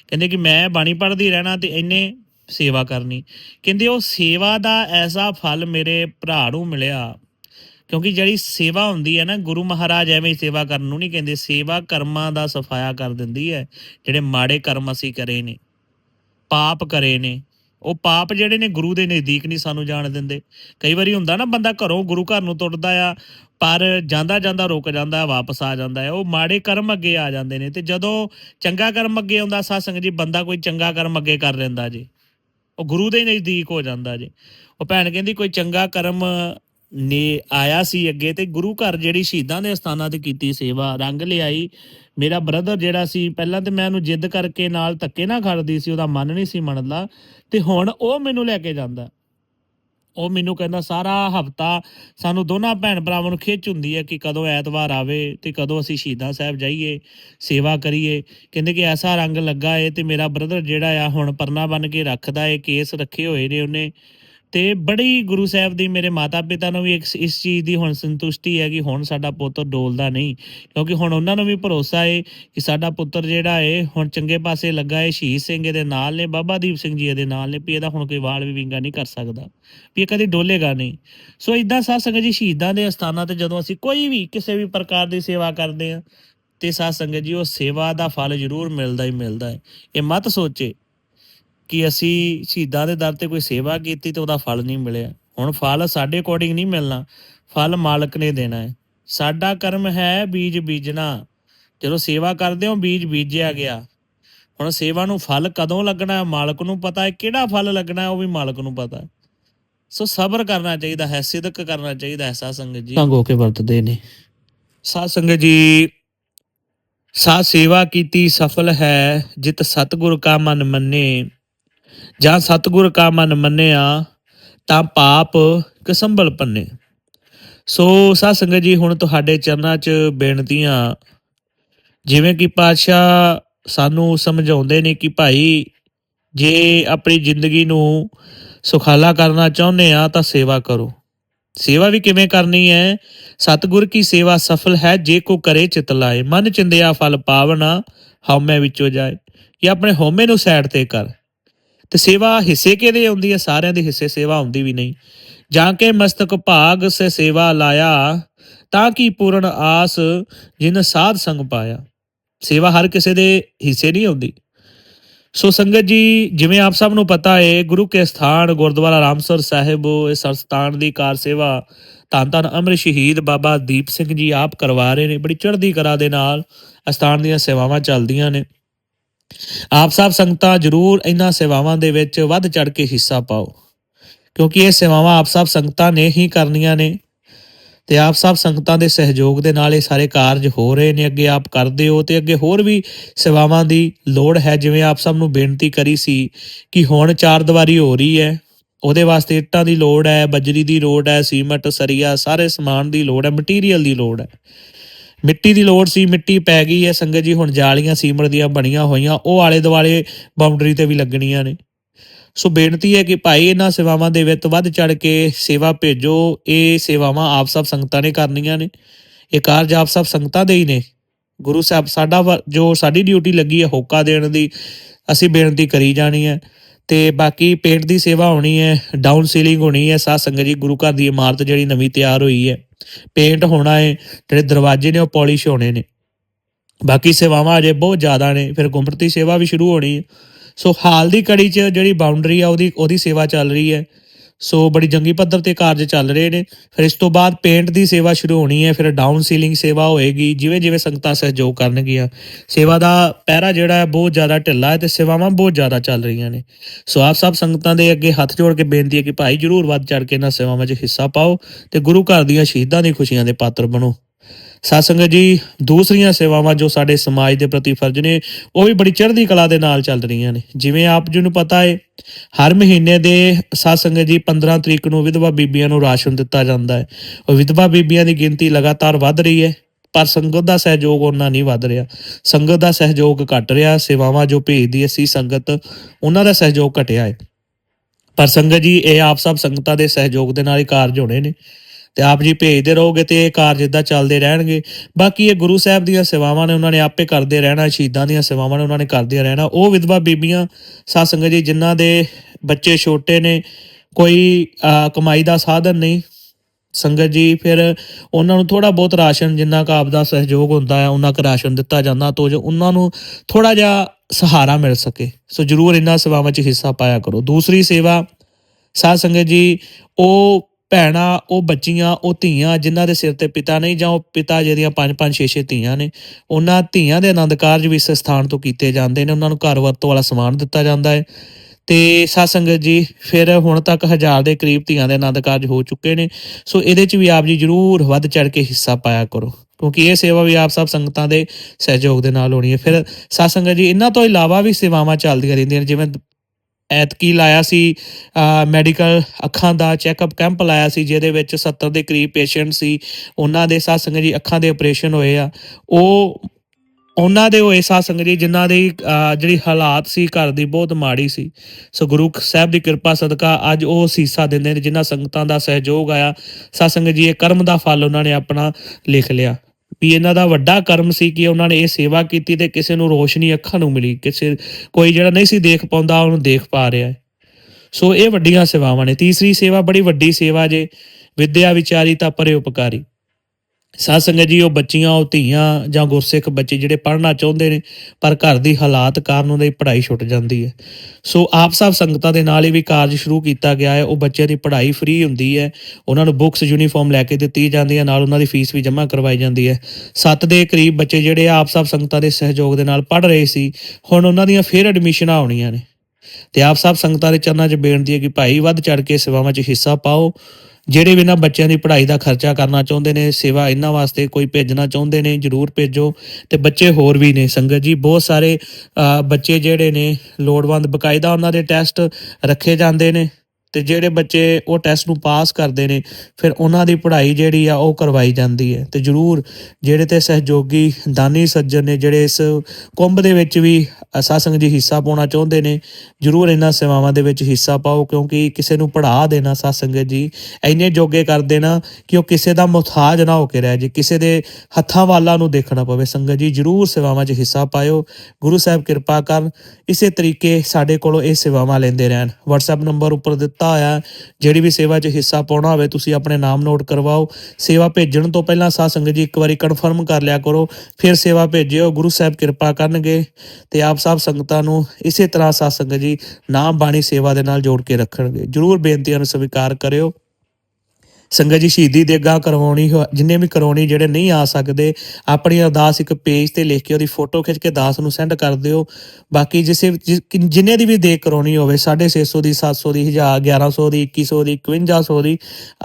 ਕਹਿੰਦੇ ਕਿ ਮੈਂ ਬਾਣੀ ਪੜ੍ਹਦੀ ਰਹਿਣਾ ਤੇ ਇਹਨੇ ਸੇਵਾ ਕਰਨੀ। ਕਹਿੰਦੇ ਉਹ ਸੇਵਾ ਦਾ ਐਸਾ ਫਲ ਮੇਰੇ ਭਰਾ ਨੂੰ ਮਿਲਿਆ। ਕਿਉਂਕਿ ਜਿਹੜੀ ਸੇਵਾ ਹੁੰਦੀ ਹੈ ਨਾ ਗੁਰੂ ਮਹਾਰਾਜ ਐਵੇਂ ਸੇਵਾ ਕਰਨ ਨੂੰ ਨਹੀਂ ਕਹਿੰਦੇ। ਸੇਵਾ ਕਰਮਾਂ ਦਾ ਸਫਾਇਆ ਕਰ ਦਿੰਦੀ ਹੈ ਜਿਹੜੇ ਮਾੜੇ ਕਰਮ ਅਸੀਂ ਕਰੇ ਨੇ ਪਾਪ ਕਰੇ ਨੇ। ਉਹ ਪਾਪ ਜਿਹੜੇ ਨੇ ਗੁਰੂ ਦੇ ਨਜ਼ਦੀਕ ਨਹੀਂ ਸਾਨੂੰ ਜਾਣ ਦਿੰਦੇ। ਕਈ ਵਾਰੀ ਹੁੰਦਾ ਨਾ ਬੰਦਾ ਘਰੋਂ ਗੁਰੂ ਘਰ ਨੂੰ ਤੁਰਦਾ ਆ ਪਰ ਜਾਂਦਾ ਜਾਂਦਾ ਰੁਕ ਜਾਂਦਾ ਹੈ, ਵਾਪਸ ਆ ਜਾਂਦਾ ਹੈ। ਉਹ ਮਾੜੇ ਕਰਮ ਅੱਗੇ ਆ ਜਾਂਦੇ ਨੇ ਤੇ ਜਦੋਂ ਚੰਗਾ ਕਰਮ ਅੱਗੇ ਆਉਂਦਾ ਸਾਸੰਗ ਜੀ ਬੰਦਾ ਕੋਈ ਚੰਗਾ ਕਰਮ ਅੱਗੇ ਕਰ ਲੈਂਦਾ ਜੀ। ਉਹ ਗੁਰੂ ਦੇ ਨਜ਼ਦੀਕ ਹੋ ਜਾਂਦਾ ਜੀ। ਉਹ ਭੈਣ ਕਹਿੰਦੀ ਕੋਈ ਚੰਗਾ ਕਰਮ ਨੇ ਆਇਆ ਸੀ ਅੱਗੇ ਤੇ ਗੁਰੂ ਘਰ ਜਿਹੜੀ ਸ਼ਹੀਦਾਂ ਦੇ ਸਥਾਨਾਂ ਤੇ ਕੀਤੀ ਸੇਵਾ, ਰੰਗ ਲਿਆਈ। ਮੇਰਾ ਬ੍ਰਦਰ ਜਿਹੜਾ ਸੀ, ਪਹਿਲਾਂ ਤੇ ਮੈਂ ਉਹਨੂੰ ਜਿੱਦ ਕਰਕੇ ਨਾਲ ਧੱਕੇ ਨਾ ਖੜਦੀ ਸੀ, ਉਹਦਾ ਮਨ ਨਹੀਂ ਸੀ ਮੰਨਦਾ। ਤੇ ਹੁਣ ਉਹ ਮੈਨੂੰ ਲੈ ਕੇ ਜਾਂਦਾ। ਉਹ ਮੈਨੂੰ ਕਹਿੰਦਾ, ਸਾਰਾ ਹਫਤਾ ਸਾਨੂੰ ਦੋਨਾਂ ਭੈਣ ਭਰਾਵਾਂ ਨੂੰ ਖਿੱਚ ਹੁੰਦੀ ਹੈ ਕਿ ਕਦੋਂ ਐਤਵਾਰ ਆਵੇ ਤੇ ਕਦੋਂ ਅਸੀਂ ਸ਼ਹੀਦਾਂ ਸਾਹਿਬ ਜਾਈਏ, ਸੇਵਾ ਕਰੀਏ। ਕਹਿੰਦੇ ਕਿ ਐਸਾ ਰੰਗ ਲੱਗਾ ਏ ਤੇ ਮੇਰਾ ਬ੍ਰਦਰ ਜਿਹੜਾ ਆ ਹੁਣ ਪਰਨਾ ਬਨ ਕੇ ਰੱਖਦਾ ਏ, ਕੇਸ ਰੱਖੇ ਹੋਏ ਨੇ ਉਹਨੇ। ਤੇ ਬੜੀ ਗੁਰੂ ਸਾਹਿਬ ਦੀ ਮੇਰੇ ਮਾਤਾ ਪਿਤਾ ਨੂੰ ਵੀ ਇੱਕ ਇਸ ਚੀਜ਼ ਦੀ ਹੁਣ ਸੰਤੁਸ਼ਟੀ ਹੈ ਕਿ ਹੁਣ ਸਾਡਾ ਪੁੱਤਰ ਡੋਲਦਾ ਨਹੀਂ, ਕਿਉਂਕਿ ਹੁਣ ਉਹਨਾਂ ਨੂੰ ਵੀ ਭਰੋਸਾ ਏ ਕਿ ਸਾਡਾ ਪੁੱਤਰ ਜਿਹੜਾ ਹੈ ਹੁਣ ਚੰਗੇ ਪਾਸੇ ਲੱਗਾ ਏ, ਸ਼ਹੀਦ ਸਿੰਘ ਦੇ ਨਾਲ ਨੇ, ਬਾਬਾ ਦੀਪ ਸਿੰਘ ਜੀ ਦੇ ਨਾਲ ਨੇ, ਵੀ ਇਹਦਾ ਹੁਣ ਕੋਈ ਵਾਲ ਵੀ ਵਿੰਗਾ ਨਹੀਂ ਕਰ ਸਕਦਾ, ਵੀ ਇਹ ਕਦੇ ਡੋਲੇਗਾ ਨਹੀਂ। ਸੋ ਇਦਾਂ ਸਾਧ ਸੰਗਤ ਜੀ, ਸ਼ਹੀਦਾਂ ਦੇ ਅਸਥਾਨਾਂ ਤੇ ਜਦੋਂ ਅਸੀਂ ਕੋਈ ਵੀ ਕਿਸੇ ਵੀ ਪ੍ਰਕਾਰ ਦੀ ਸੇਵਾ ਕਰਦੇ ਆ ਤੇ ਸਾਧ ਸੰਗਤ ਜੀ, ਉਹ ਸੇਵਾ ਦਾ ਫਲ ਜ਼ਰੂਰ ਮਿਲਦਾ ਹੀ ਮਿਲਦਾ ਹੈ ਇਹ ਮਤ ਸੋਚੇ ਕਿ ਅਸੀਂ ਸ਼ਹੀਦਾਂ ਦੇ ਦਰ ਤੇ ਕੋਈ ਸੇਵਾ ਕੀਤੀ ਤੇ ਉਹਦਾ ਫਲ ਨਹੀਂ ਮਿਲਿਆ। ਹੁਣ ਫਲ ਸਾਡੇ ਅਕੋਰਡਿੰਗ ਨਹੀਂ ਮਿਲਣਾ। ਫਲ ਮਾਲਕ ਨੇ ਦੇਣਾ ਹੈ। ਸਾਡਾ ਕਰਮ ਹੈ ਬੀਜ ਬੀਜਣਾ। ਜਦੋਂ ਸੇਵਾ ਕਰਦੇ ਹੋ ਬੀਜ ਬੀਜਿਆ ਗਿਆ। ਹੁਣ ਸੇਵਾ ਨੂੰ ਫਲ ਕਦੋਂ ਲੱਗਣਾ ਹੈ? ਮਾਲਕ ਨੂੰ ਪਤਾ ਹੈ। ਕਿਹੜਾ ਫਲ ਲੱਗਣਾ ਹੈ? ਉਹ ਵੀ ਮਾਲਕ ਨੂੰ ਪਤਾ ਹੈ। ਸੋ ਸਬਰ ਕਰਨਾ ਚਾਹੀਦਾ ਹੈ ਸਿਦਕ ਕਰਨਾ ਚਾਹੀਦਾ ਹੈ ਸਾਧ ਸੰਗਤ ਜੀ। ਹੋ ਕੇ ਵਰਤਦੇ ਨੇ। ਸਾਧ ਸੰਗਤ ਜੀ ਸਾ ਸੇਵਾ ਕੀਤੀ ਸਫਲ ਹੈ ਜਿਤ ਸਤਗੁਰ ਕਾ ਮਨ ਮੰਨੇ। ਜਾਂ ਸਤਗੁਰ ਕਾ ਮਨ ਮੰਨਿਆ, ਤਾਂ ਪਾਪ ਕਸੰਬਲ ਪੰਨੇ। ਸੋ ਸਾਧ ਸੰਗਤ ਜੀ, ਹੁਣ ਤੁਹਾਡੇ ਚਰਨਾਂ 'ਚ ਬੇਨਤੀਆਂ। ਜਿਵੇਂ ਕਿ ਪਾਤਸ਼ਾਹ ਸਾਨੂੰ ਸਮਝਾਉਂਦੇ ਨੇ ਕਿ ਭਾਈ, ਜੇ ਆਪਣੀ ਜ਼ਿੰਦਗੀ ਨੂੰ ਸੁਖਾਲਾ ਕਰਨਾ ਚਾਹੁੰਦੇ ਆ, ਤਾਂ ਸੇਵਾ ਕਰੋ। ਸੇਵਾ ਵੀ ਕਿਵੇਂ ਕਰਨੀ ਹੈ? ਸਤਿਗੁਰ ਕੀ ਸੇਵਾ ਸਫਲ ਹੈ? ਜੇ ਕੋ ਕਰੇ ਚਿਤ ਲਾਏ। ਮਨ ਚਿੰਦਿਆ ਫਲ ਪਾਵਣਾ, ਹਉਮੈ ਵਿੱਚੋਂ ਜਾਏ। ਇਹ ਆਪਣੇ ਹਉਮੈ ਨੂੰ ਸਾਈਡ ਤੇ ਕਰ। ਤੇ ਸੇਵਾ ਹਿੱਸੇ ਕਿਹਦੇ ਆਉਂਦੀ ਹੈ ਸਾਰਿਆਂ ਦੇ ਹਿੱਸੇ ਸੇਵਾ ਆਉਂਦੀ ਵੀ ਨਹੀਂ। ਜਾਂ ਕੇ ਮਸਤਕ ਭਾਗ ਸੇ ਸੇਵਾ ਲਾਇਆ, ਤਾਂ ਕਿ ਪੂਰਨ ਆਸ ਜਿਨ ਸਾਧ ਸੰਗ ਪਾਇਆ? ਸੇਵਾ ਹਰ ਕਿਸੇ ਦੇ ਹਿੱਸੇ ਨਹੀਂ ਆਉਂਦੀ। ਸੋ ਸੰਗਤ ਜੀ, ਜਿਵੇਂ ਆਪ ਸਭ ਨੂੰ ਪਤਾ ਹੈ ਗੁਰੂ ਕੇ ਸਥਾਨ ਗੁਰਦੁਆਰਾ ਰਾਮਸਰ ਸਾਹਿਬ, ਇਸ ਸਥਾਨ ਦੀ ਕਾਰ ਸੇਵਾ ਧੰਨ ਧੰਨ ਅਮਰ ਸ਼ਹੀਦ ਬਾਬਾ ਦੀਪ ਸਿੰਘ ਜੀ ਆਪ ਕਰਵਾ ਰਹੇ ਨੇ। ਬੜੀ ਚੜ੍ਹਦੀ ਕਲਾ ਦੇ ਨਾਲ ਅਸਥਾਨ ਦੀਆਂ ਸੇਵਾਵਾਂ ਚੱਲਦੀਆਂ ਨੇ। ਆਪ ਸਭ ਸੰਗਤਾਂ ਜਰੂਰ ਇਹਨਾਂ ਸੇਵਾਵਾਂ ਦੇ ਵਿੱਚ ਵੱਧ ਚੜ ਕੇ ਹਿੱਸਾ ਪਾਓ, ਕਿਉਂਕਿ ਇਹ ਸੇਵਾਵਾਂ ਆਪ ਸਭ ਸੰਗਤਾਂ ਨੇ ਹੀ ਕਰਨੀਆਂ ਨੇ ਤੇ ਆਪ ਸਭ ਸੰਗਤਾਂ ਦੇ ਸਹਿਯੋਗ ਦੇ ਨਾਲ ਇਹ ਸਾਰੇ ਕਾਰਜ ਹੋ ਰਹੇ ਨੇ, ਅੱਗੇ ਆਪ ਕਰਦੇ ਹੋ ਤੇ ਅੱਗੇ ਹੋਰ ਵੀ ਸੇਵਾਵਾਂ ਦੀ ਲੋੜ ਹੈ, ਜਿਵੇਂ ਆਪ ਸਭ ਨੂੰ ਬੇਨਤੀ ਕਰੀ ਸੀ ਕਿ ਹੁਣ ਚਾਰ ਦੀਵਾਰੀ ਹੋ ਰਹੀ ਹੈ, ਉਹਦੇ ਵਾਸਤੇ ਇੱਟਾਂ ਦੀ ਲੋੜ ਹੈ, ਬਜਰੀ ਦੀ ਲੋੜ ਹੈ, ਸੀਮਟ, ਸਰੀਆ, ਸਾਰੇ ਸਮਾਨ ਦੀ ਲੋੜ ਹੈ, ਮਟੀਰੀਅਲ ਦੀ ਲੋੜ ਹੈ। ਮਿੱਟੀ ਦੀ ਲੋੜ ਸੀ, ਮਿੱਟੀ ਪੈ ਗਈ ਹੈ, ਸੰਗਤ ਜੀ ਹੁਣ ਜਾਲੀਆਂ ਸੀਮਰ ਦੀਆਂ ਬਣੀਆਂ ਹੋਈਆਂ, ਉਹ ਆਲੇ ਦੁਆਲੇ ਬਾਉਂਡਰੀ ਤੇ ਵੀ ਲੱਗਣੀਆਂ ਨੇ। ਸੋ ਬੇਨਤੀ ਹੈ ਕਿ ਭਾਈ ਇਹਨਾਂ ਸੇਵਾਵਾਂ ਦੇ ਵਿੱਚ ਵੱਧ ਚੜ ਕੇ ਸੇਵਾ ਭੇਜੋ, ਇਹ ਸੇਵਾਵਾਂ ਆਪ ਸਭ ਸੰਗਤਾਂ ਨੇ ਕਰਨੀਆਂ ਨੇ। ਇਹ ਕਾਰਜ ਆਪ ਸਭ ਸੰਗਤਾਂ ਦੇ ਹੀ ਨੇ। ਗੁਰੂ ਸਾਹਿਬ ਸਾਡਾ ਵ- ਜੋ ਸਾਡੀ ਡਿਊਟੀ ਲੱਗੀ ਹੈ, ਹੋਕਾ ਦੇਣ ਦੀ, ਅਸੀਂ ਬੇਨਤੀ ਕਰੀ ਜਾਣੀ ਹੈ। ਤੇ ਬਾਕੀ ਪੇਂਟ ਦੀ ਸੇਵਾ ਹੋਣੀ ਹੈ ਡਾਊਨ ਸੀਲਿੰਗ ਹੋਣੀ ਹੈ, ਸਾਧ ਸੰਗਤ ਜੀ ਗੁਰੂ ਘਰ ਦੀ ਇਮਾਰਤ ਜਿਹੜੀ ਨਵੀਂ ਤਿਆਰ ਹੋਈ ਹੈ। ਪੇਂਟ ਹੋਣਾ ਹੈ ਜਿਹੜੇ ਦਰਵਾਜ਼ੇ ਨੇ ਉਹ ਪਾਲਿਸ਼ ਹੋਣੇ ਨੇ। ਬਾਕੀ ਸੇਵਾਵਾਂ ਅਜੇ ਬਹੁਤ ਜ਼ਿਆਦਾ ਨੇ, ਫਿਰ ਗੁੰਮਰਤੀ ਸੇਵਾ ਵੀ ਸ਼ੁਰੂ ਹੋਣੀ ਹੈ ਸੋ ਹਾਲ ਦੀ ਕੜੀ 'ਚ ਜਿਹੜੀ ਬਾਉਂਡਰੀ ਆ ਉਹਦੀ ਉਹਦੀ ਸੇਵਾ ਚੱਲ ਰਹੀ ਹੈ ਸੋ ਬੜੀ ਜੰਗੀ ਪੱਧਰ ਤੇ ਕਾਰਜ ਚੱਲ ਰਹੇ ਨੇ। ਫਿਰ ਇਸ ਤੋਂ ਬਾਅਦ ਪੇਂਟ ਦੀ ਸੇਵਾ ਸ਼ੁਰੂ ਹੋਣੀ ਹੈ, ਫਿਰ ਡਾਊਨ ਸੀਲਿੰਗ ਸੇਵਾ ਹੋਏਗੀ, ਜਿਵੇਂ ਜਿਵੇਂ ਸੰਗਤਾਂ ਸਹਿਯੋਗ ਕਰਨਗੀਆਂ। ਸੇਵਾ ਦਾ ਪਹਿਰਾ ਜਿਹੜਾ ਹੈ, ਬਹੁਤ ਜ਼ਿਆਦਾ ਢਿੱਲਾ ਹੈ ਤੇ ਸੇਵਾਵਾਂ ਬਹੁਤ ਜ਼ਿਆਦਾ ਚੱਲ ਰਹੀਆਂ ਨੇ। ਸੋ ਆਪ ਸਭ ਸੰਗਤਾਂ ਦੇ ਅੱਗੇ ਹੱਥ ਜੋੜ ਕੇ ਬੇਨਤੀ ਹੈ ਕਿ ਭਾਈ ਜਰੂਰ ਵੱਧ ਚੜ ਕੇ ਇਹਨਾਂ ਸੇਵਾਵਾਂ 'ਚ ਹਿੱਸਾ ਪਾਓ ਤੇ ਗੁਰੂ ਘਰ ਦੀਆਂ ਸ਼ਹੀਦਾਂ ਦੀ ਖੁਸ਼ੀਆਂ ਦੇ ਪਾਤਰ ਬਣੋ। ਸਾਧ ਜੀ, ਦੂਸਰੀਆਂ ਸੇਵਾਵਾਂ ਜੋ ਸਾਡੇ ਸਮਾਜ ਦੇ ਪ੍ਰਤੀ ਫਰਜ਼ ਨੇ, ਉਹ ਵੀ ਬੜੀ ਚੜ੍ਹਦੀ ਕਲਾ ਦੇ ਨਾਲ ਚੱਲ ਰਹੀਆਂ ਨੇ। ਜਿਵੇਂ ਆਪ ਜੀ ਨੂੰ ਪਤਾ ਹੈ ਹਰ ਮਹੀਨੇ ਦੇ ਸਾਧ ਜੀ 15 ਤਰੀਕ ਨੂੰ ਵਿਧਵਾ ਬੀਬੀਆਂ ਨੂੰ ਰਾਸ਼ਨ ਦਿੱਤਾ ਜਾਂਦਾ ਹੈ ਉਹ ਵਿਧਵਾ ਬੀਬੀਆਂ ਦੀ ਗਿਣਤੀ ਲਗਾਤਾਰ ਵੱਧ ਰਹੀ ਹੈ ਪਰ ਸੰਗਤ ਦਾ ਸਹਿਯੋਗ ਉਹਨਾਂ ਨਹੀਂ ਵੱਧ ਰਿਹਾ। ਸੰਗਤ ਦਾ ਸਹਿਯੋਗ ਘਟ ਰਿਹਾ, ਸੇਵਾਵਾਂ ਜੋ ਭੇਜਦੀ ਅਸੀਂ ਸੰਗਤ, ਉਹਨਾਂ ਦਾ ਸਹਿਯੋਗ ਘਟਿਆ ਹੈ ਪਰ ਸੰਗਤ ਜੀ, ਇਹ ਆਪ ਸਭ ਸੰਗਤਾਂ ਦੇ ਸਹਿਯੋਗ ਦੇ ਨਾਲ ਹੀ ਕਾਰਜ ਹੋਣੇ ਨੇ। ਤੇ ਆਪ ਜੀ ਭੇਜਦੇ ਰਹੋਗੇ ਤੇ ਇਹ ਕਾਰਜ ਇਦਾਂ ਚੱਲਦੇ ਰਹਿਣਗੇ। ਬਾਕੀ ਇਹ ਗੁਰੂ ਸਾਹਿਬ ਦੀਆਂ ਸੇਵਾਵਾਂ ਨੇ, ਉਹਨਾਂ ਨੇ ਆਪੇ ਕਰਦੇ ਰਹਿਣਾ, ਸ਼ਹੀਦਾਂ ਦੀਆਂ ਸੇਵਾਵਾਂ ਨੇ, ਉਹਨਾਂ ਨੇ ਕਰਦੇ ਰਹਿਣਾ। ਉਹ ਵਿਧਵਾ ਬੀਬੀਆਂ ਸਾਧ ਸੰਗਤ ਜੀ, ਜਿਨ੍ਹਾਂ ਦੇ ਬੱਚੇ ਛੋਟੇ ਨੇ, ਕੋਈ ਕਮਾਈ ਦਾ ਸਾਧਨ ਨਹੀਂ। ਸੰਗਤ ਜੀ, ਫਿਰ ਉਹਨਾਂ ਨੂੰ ਥੋੜਾ ਬਹੁਤ ਰਾਸ਼ਨ, ਜਿੰਨਾ ਕੁ ਆਪ ਦਾ ਸਹਿਯੋਗ ਹੁੰਦਾ ਹੈ ਉਹਨਾਂ ਕੁ ਰਾਸ਼ਨ ਦਿੱਤਾ ਜਾਂਦਾ, ਤਾਂ ਜੋ ਉਹਨਾਂ ਨੂੰ ਥੋੜਾ ਜਿਹਾ ਸਹਾਰਾ ਮਿਲ ਸਕੇ। ਸੋ ਜਰੂਰ ਇਹਨਾਂ ਸੇਵਾਵਾਂ 'ਚ ਹਿੱਸਾ ਪਾਇਆ ਕਰੋ। ਦੂਸਰੀ ਸੇਵਾ ਸਾਧ ਸੰਗਤ ਜੀ, ਉਹ ਭੈਣਾਂ, ਉਹ ਬੱਚੀਆਂ, ਉਹ ਧੀਆਂ ਜਿਨ੍ਹਾਂ ਦੇ ਸਿਰ ਤੇ ਪਿਤਾ ਨਹੀਂ ਜਾਂ ਉਹ ਪਿਤਾ ਜਿਹੜੀਆਂ ਪੰਜ ਪੰਜ ਛੇ ਛੇ ਧੀਆਂ ਨੇ, ਉਹਨਾਂ ਧੀਆਂ ਦੇ ਆਨੰਦ ਕਾਰਜ ਵੀ ਇਸ ਸਥਾਨ ਤੋਂ ਕੀਤੇ ਜਾਂਦੇ ਨੇ, ਉਹਨਾਂ ਨੂੰ ਘਰ ਵਰਤੋਂ ਵਾਲਾ ਸਮਾਨ ਦਿੱਤਾ ਜਾਂਦਾ ਹੈ। ਤੇ ਸਾਧ ਸੰਗਤ ਜੀ, ਫਿਰ ਹੁਣ ਤੱਕ ਹਜ਼ਾਰ ਦੇ ਕਰੀਬ ਧੀਆਂ ਦੇ ਆਨੰਦ ਕਾਰਜ ਹੋ ਚੁੱਕੇ ਨੇ, ਸੋ ਇਹਦੇ 'ਚ ਵੀ ਆਪ ਜੀ ਜਰੂਰ ਵੱਧ ਚੜ ਕੇ ਹਿੱਸਾ ਪਾਇਆ ਕਰੋ, ਕਿਉਂਕਿ ਇਹ ਸੇਵਾ ਵੀ ਆਪ ਸਭ ਸੰਗਤਾਂ ਦੇ ਸਹਿਯੋਗ ਦੇ ਨਾਲ ਹੋਣੀ ਹੈ। ਫਿਰ ਸਾਧ ਸੰਗਤ ਜੀ, ਇਹਨਾਂ ਤੋਂ ਇਲਾਵਾ ਵੀ ਸੇਵਾਵਾਂ ਚੱਲਦੀਆਂ ਰਹਿੰਦੀਆਂ ਨੇ, ਜਿਵੇਂ ਐਤਕੀ ਲਾਇਆ ਸੀ ਮੈਡੀਕਲ ਅੱਖਾਂ ਦਾ ਚੈੱਕਅਪ ਕੈਂਪ ਲਾਇਆ ਸੀ, ਜਿਹਦੇ ਵਿੱਚ 70 ਦੇ ਕਰੀਬ ਪੇਸ਼ੈਂਟ ਸੀ। ਉਹਨਾਂ ਦੇ ਸਾਧ ਸੰਗਤ ਜੀ ਅੱਖਾਂ ਦੇ ਆਪਰੇਸ਼ਨ ਹੋਏ ਆ। ਉਹ, ਉਹਨਾਂ ਦੇ ਹੋਏ ਸਾਧ ਸੰਗਤ ਜੀ ਜਿਨ੍ਹਾਂ ਦੀ ਜਿਹੜੀ ਹਾਲਾਤ ਸੀ, ਘਰ ਦੀ ਬਹੁਤ ਮਾੜੀ ਸੀ। ਸੋ ਗੁਰੂ ਸਾਹਿਬ ਦੀ ਕਿਰਪਾ ਸਦਕਾ ਅੱਜ ਉਹ ਸੀਸਾ ਦਿੰਦੇ ਨੇ, ਜਿਨ੍ਹਾਂ ਸੰਗਤਾਂ ਦਾ ਸਹਿਯੋਗ ਆਇਆ। ਸਾਧ ਸੰਗਤ ਜੀ ਇਹ ਕਰਮ ਦਾ ਫਲ ਉਹਨਾਂ ਨੇ ਆਪਣਾ ਲਿਖ ਲਿਆ। ਵੀ ਇਹਨਾਂ ਦਾ ਵੱਡਾ ਕਰਮ ਸੀ ਕਿ ਉਹਨਾਂ ਨੇ ਇਹ ਸੇਵਾ ਕੀਤੀ ਤੇ ਕਿਸੇ ਨੂੰ ਰੋਸ਼ਨੀ ਅੱਖਾਂ ਨੂੰ ਮਿਲੀ, ਕਿਸੇ ਕੋਈ ਜਿਹੜਾ ਨਹੀਂ ਸੀ ਦੇਖ ਪਾਉਂਦਾ, ਉਹਨੂੰ ਦੇਖ ਪਾ ਰਿਹਾ ਹੈ। ਸੋ ਇਹ ਵੱਡੀਆਂ ਸੇਵਾਵਾਂ ਨੇ। ਤੀਸਰੀ ਸੇਵਾ ਬੜੀ ਵੱਡੀ ਸੇਵਾ ਜੇ, ਵਿਦਿਆ ਵਿਚਾਰੀ ਤਾਂ ਪਰੇ ਉਪਕਾਰੀ। ਸਾਧ ਸੰਗਤ ਜੀ ਉਹ ਬੱਚੀਆਂ, ਉਹ ਧੀਆਂ ਜਾਂ ਗੁਰਸਿੱਖ ਬੱਚੇ ਜਿਹੜੇ ਪੜ੍ਹਨਾ ਚਾਹੁੰਦੇ ਨੇ, ਪਰ ਘਰ ਦੀ ਹਾਲਾਤ ਕਾਰਨ ਉਹਨਾਂ ਦੀ ਪੜ੍ਹਾਈ ਛੁੱਟ ਜਾਂਦੀ ਹੈ। ਸੋ ਆਪ ਸਾਹਿਬ ਸੰਗਤਾਂ ਦੇ ਨਾਲ ਹੀ ਵੀ ਕਾਰਜ ਸ਼ੁਰੂ ਕੀਤਾ ਗਿਆ ਹੈ। ਉਹ ਬੱਚਿਆਂ ਦੀ ਪੜ੍ਹਾਈ ਫ੍ਰੀ ਹੁੰਦੀ ਹੈ। ਉਹਨਾਂ ਨੂੰ ਬੁੱਕਸ, ਯੂਨੀਫਾਰਮ ਲੈ ਕੇ ਦਿੱਤੀ ਜਾਂਦੀ ਹੈ। ਨਾਲ ਉਹਨਾਂ ਦੀ ਫੀਸ ਵੀ ਜਮ੍ਹਾਂ ਕਰਵਾਈ ਜਾਂਦੀ ਹੈ। ਸੱਤ ਦੇ ਕਰੀਬ ਬੱਚੇ ਜਿਹੜੇ ਆਪ ਸਭ ਸੰਗਤਾਂ ਦੇ ਸਹਿਯੋਗ ਦੇ ਨਾਲ ਪੜ੍ਹ ਰਹੇ ਸੀ, ਹੁਣ ਉਹਨਾਂ ਦੀਆਂ ਫੇਰ ਐਡਮਿਸ਼ਨਾਂ ਆਉਣੀਆਂ ਨੇ। ਤੇ ਆਪ ਸਭ ਸੰਗਤਾਂ ਦੇ ਚਰਨਾਂ 'ਚ ਬੇਨਤੀ ਹੈ ਕਿ ਭਾਈ ਵੱਧ ਚੜ ਕੇ ਸੇਵਾਵਾਂ 'ਚ ਹਿੱਸਾ ਪਾਓ। ਜਿਹੜੇ ਵੀ ਇਹਨਾਂ ਬੱਚਿਆਂ ਦੀ ਪੜ੍ਹਾਈ ਦਾ ਖਰਚਾ ਕਰਨਾ ਚਾਹੁੰਦੇ ਨੇ, ਸੇਵਾ ਇਹਨਾਂ ਵਾਸਤੇ ਕੋਈ ਭੇਜਣਾ ਚਾਹੁੰਦੇ ਨੇ, ਜਰੂਰ ਭੇਜੋ। ਤੇ ਬੱਚੇ ਹੋਰ ਵੀ ਨੇ, ਸੰਗਤ ਜੀ, ਬਹੁਤ ਸਾਰੇ ਬੱਚੇ ਜਿਹੜੇ ਨੇ, ਲੋੜਵੰਦ ਬਕਾਇਦਾ ਉਹਨਾਂ ਦੇ ਟੈਸਟ ਰੱਖੇ ਜਾਂਦੇ ਨੇ। ਤੇ ਜਿਹੜੇ ਬੱਚੇ ਉਹ ਟੈਸਟ ਨੂੰ ਪਾਸ ਕਰਦੇ ਨੇ, ਫਿਰ ਉਹਨਾਂ ਦੀ ਪੜ੍ਹਾਈ ਜਿਹੜੀ ਆ ਉਹ ਕਰਵਾਈ ਜਾਂਦੀ ਹੈ। ਤੇ ਜਰੂਰ ਜਿਹੜੇ ਤੇ ਸਹਿਯੋਗੀ ਦਾਨੀ ਸੱਜਣ ਨੇ, ਜਿਹੜੇ ਇਸ ਕੁੰਭ ਦੇ ਵਿੱਚ ਵੀ ਸਾਸੰਗ ਜੀ ਹਿੱਸਾ ਪਾਉਣਾ ਚਾਹੁੰਦੇ ਨੇ, ਜਰੂਰ ਇਹਨਾਂ ਸੇਵਾਵਾਂ ਦੇ ਵਿੱਚ ਹਿੱਸਾ ਪਾਓ, ਕਿਉਂਕਿ ਕਿਸੇ ਨੂੰ ਪੜ੍ਹਾ ਦੇਣਾ ਸਾਸੰਗਤ ਜੀ, ਇੰਨੇ ਜੋਗੇ ਕਰ ਦੇਣਾ ਕਿ ਉਹ ਕਿਸੇ ਦਾ ਮੁਹਤਾਜ ਨਾ ਹੋ ਕੇ ਰਹਿ ਜੇ, ਕਿਸੇ ਦੇ ਹੱਥਾਂ ਵਾਲਾ ਨੂੰ ਦੇਖਣਾ ਪਵੇ। ਸੰਗਤ ਜੀ, ਜਰੂਰ ਸੇਵਾਵਾਂ 'ਚ ਹਿੱਸਾ ਪਾਇਓ। ਗੁਰੂ ਸਾਹਿਬ ਕਿਰਪਾ ਕਰਨ, ਇਸੇ ਤਰੀਕੇ ਸਾਡੇ ਕੋਲੋਂ ਇਹ ਸੇਵਾਵਾਂ ਲੈਂਦੇ ਰਹਿਣ। WhatsApp ਨੰਬਰ ਉੱਪਰ ਦਿੱਤਾ ਹੋਇਆ ਜਿਹੜੀ ਵੀ ਸੇਵਾ 'ਚ ਹਿੱਸਾ ਪਾਉਣਾ ਹੋਵੇ, ਤੁਸੀਂ ਆਪਣੇ ਨਾਮ ਨੋਟ ਕਰਵਾਓ। ਸੇਵਾ ਭੇਜਣ ਤੋਂ ਪਹਿਲਾਂ ਸਾਧ ਸੰਗਤ ਜੀ, ਇੱਕ ਵਾਰੀ ਕਨਫਰਮ ਕਰ ਲਿਆ ਕਰੋ। ਫਿਰ ਸੇਵਾ ਭੇਜਿਓ, ਗੁਰੂ ਸਾਹਿਬ ਕਿਰਪਾ ਕਰਨਗੇ ਤੇ ਆਪ ਸਭ ਸੰਗਤਾਂ ਨੂੰ ਇਸੇ ਤਰ੍ਹਾਂ ਸਾਧ ਸੰਗਤ ਜੀ ਨਾਮ ਬਾਣੀ ਸੇਵਾ ਦੇ ਨਾਲ ਜੋੜ ਕੇ ਰੱਖਣਗੇ। ਜਰੂਰ ਬੇਨਤੀਆਂ ਨੂੰ ਸਵੀਕਾਰ ਕਰਿਓ। ਸੰਗਤ ਜੀ ਸ਼ਹੀਦੀ ਦੇਗਾ ਕਰਵਾਉਣੀ ਜਿੰਨੇ ਵੀ ਕਰਵਾਉਣੀ ਜਿਹੜੇ ਨਹੀਂ ਆ ਸਕਦੇ, ਆਪਣੀ ਅਰਦਾਸ ਇੱਕ ਪੇਜ ਤੇ ਲਿਖ ਕੇ ਉਹਦੀ ਫੋਟੋ ਖਿੱਚ ਕੇ ਦਾਸ ਨੂੰ ਸੈਂਡ ਕਰ ਦਿਓ। ਬਾਕੀ ਜਿਸੇ ਜਿੰਨੇ ਦੀ ਵੀ ਦੇਗ ਕਰਾਉਣੀ ਹੋਵੇ 650 ਦੀ 700 ਦੀ 1000 1100 ਦੀ 2100 ਦੀ 5100 ਦੀ,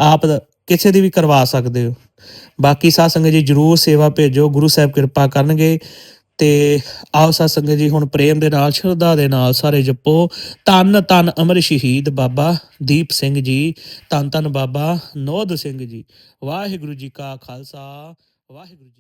ਆਪ ਕਿਸੇ ਦੀ ਵੀ ਕਰਵਾ ਸਕਦੇ ਹੋ। ਬਾਕੀ ਸਾਧ ਸੰਗਤ ਜੀ ਜਰੂਰ ਸੇਵਾ ਭੇਜੋ, ਗੁਰੂ ਸਾਹਿਬ ਕਿਰਪਾ ਕਰਨਗੇ। ਤੇ ਆਓ ਸਾਧ ਸੰਗਤ ਜੀ, ਹੁਣ ਪ੍ਰੇਮ ਦੇ ਨਾਲ, ਸ਼ਰਧਾ ਦੇ ਨਾਲ ਸਾਰੇ ਜਪੋ। ਧੰਨ ਧੰਨ ਅਮਰ ਸ਼ਹੀਦ ਬਾਬਾ ਦੀਪ ਸਿੰਘ ਜੀ, ਧੰਨ ਧੰਨ ਬਾਬਾ ਨੋਦ ਸਿੰਘ ਜੀ। ਵਾਹਿਗੁਰੂ ਜੀ ਕਾ ਖਾਲਸਾ, ਵਾਹਿਗੁਰੂ ਜੀ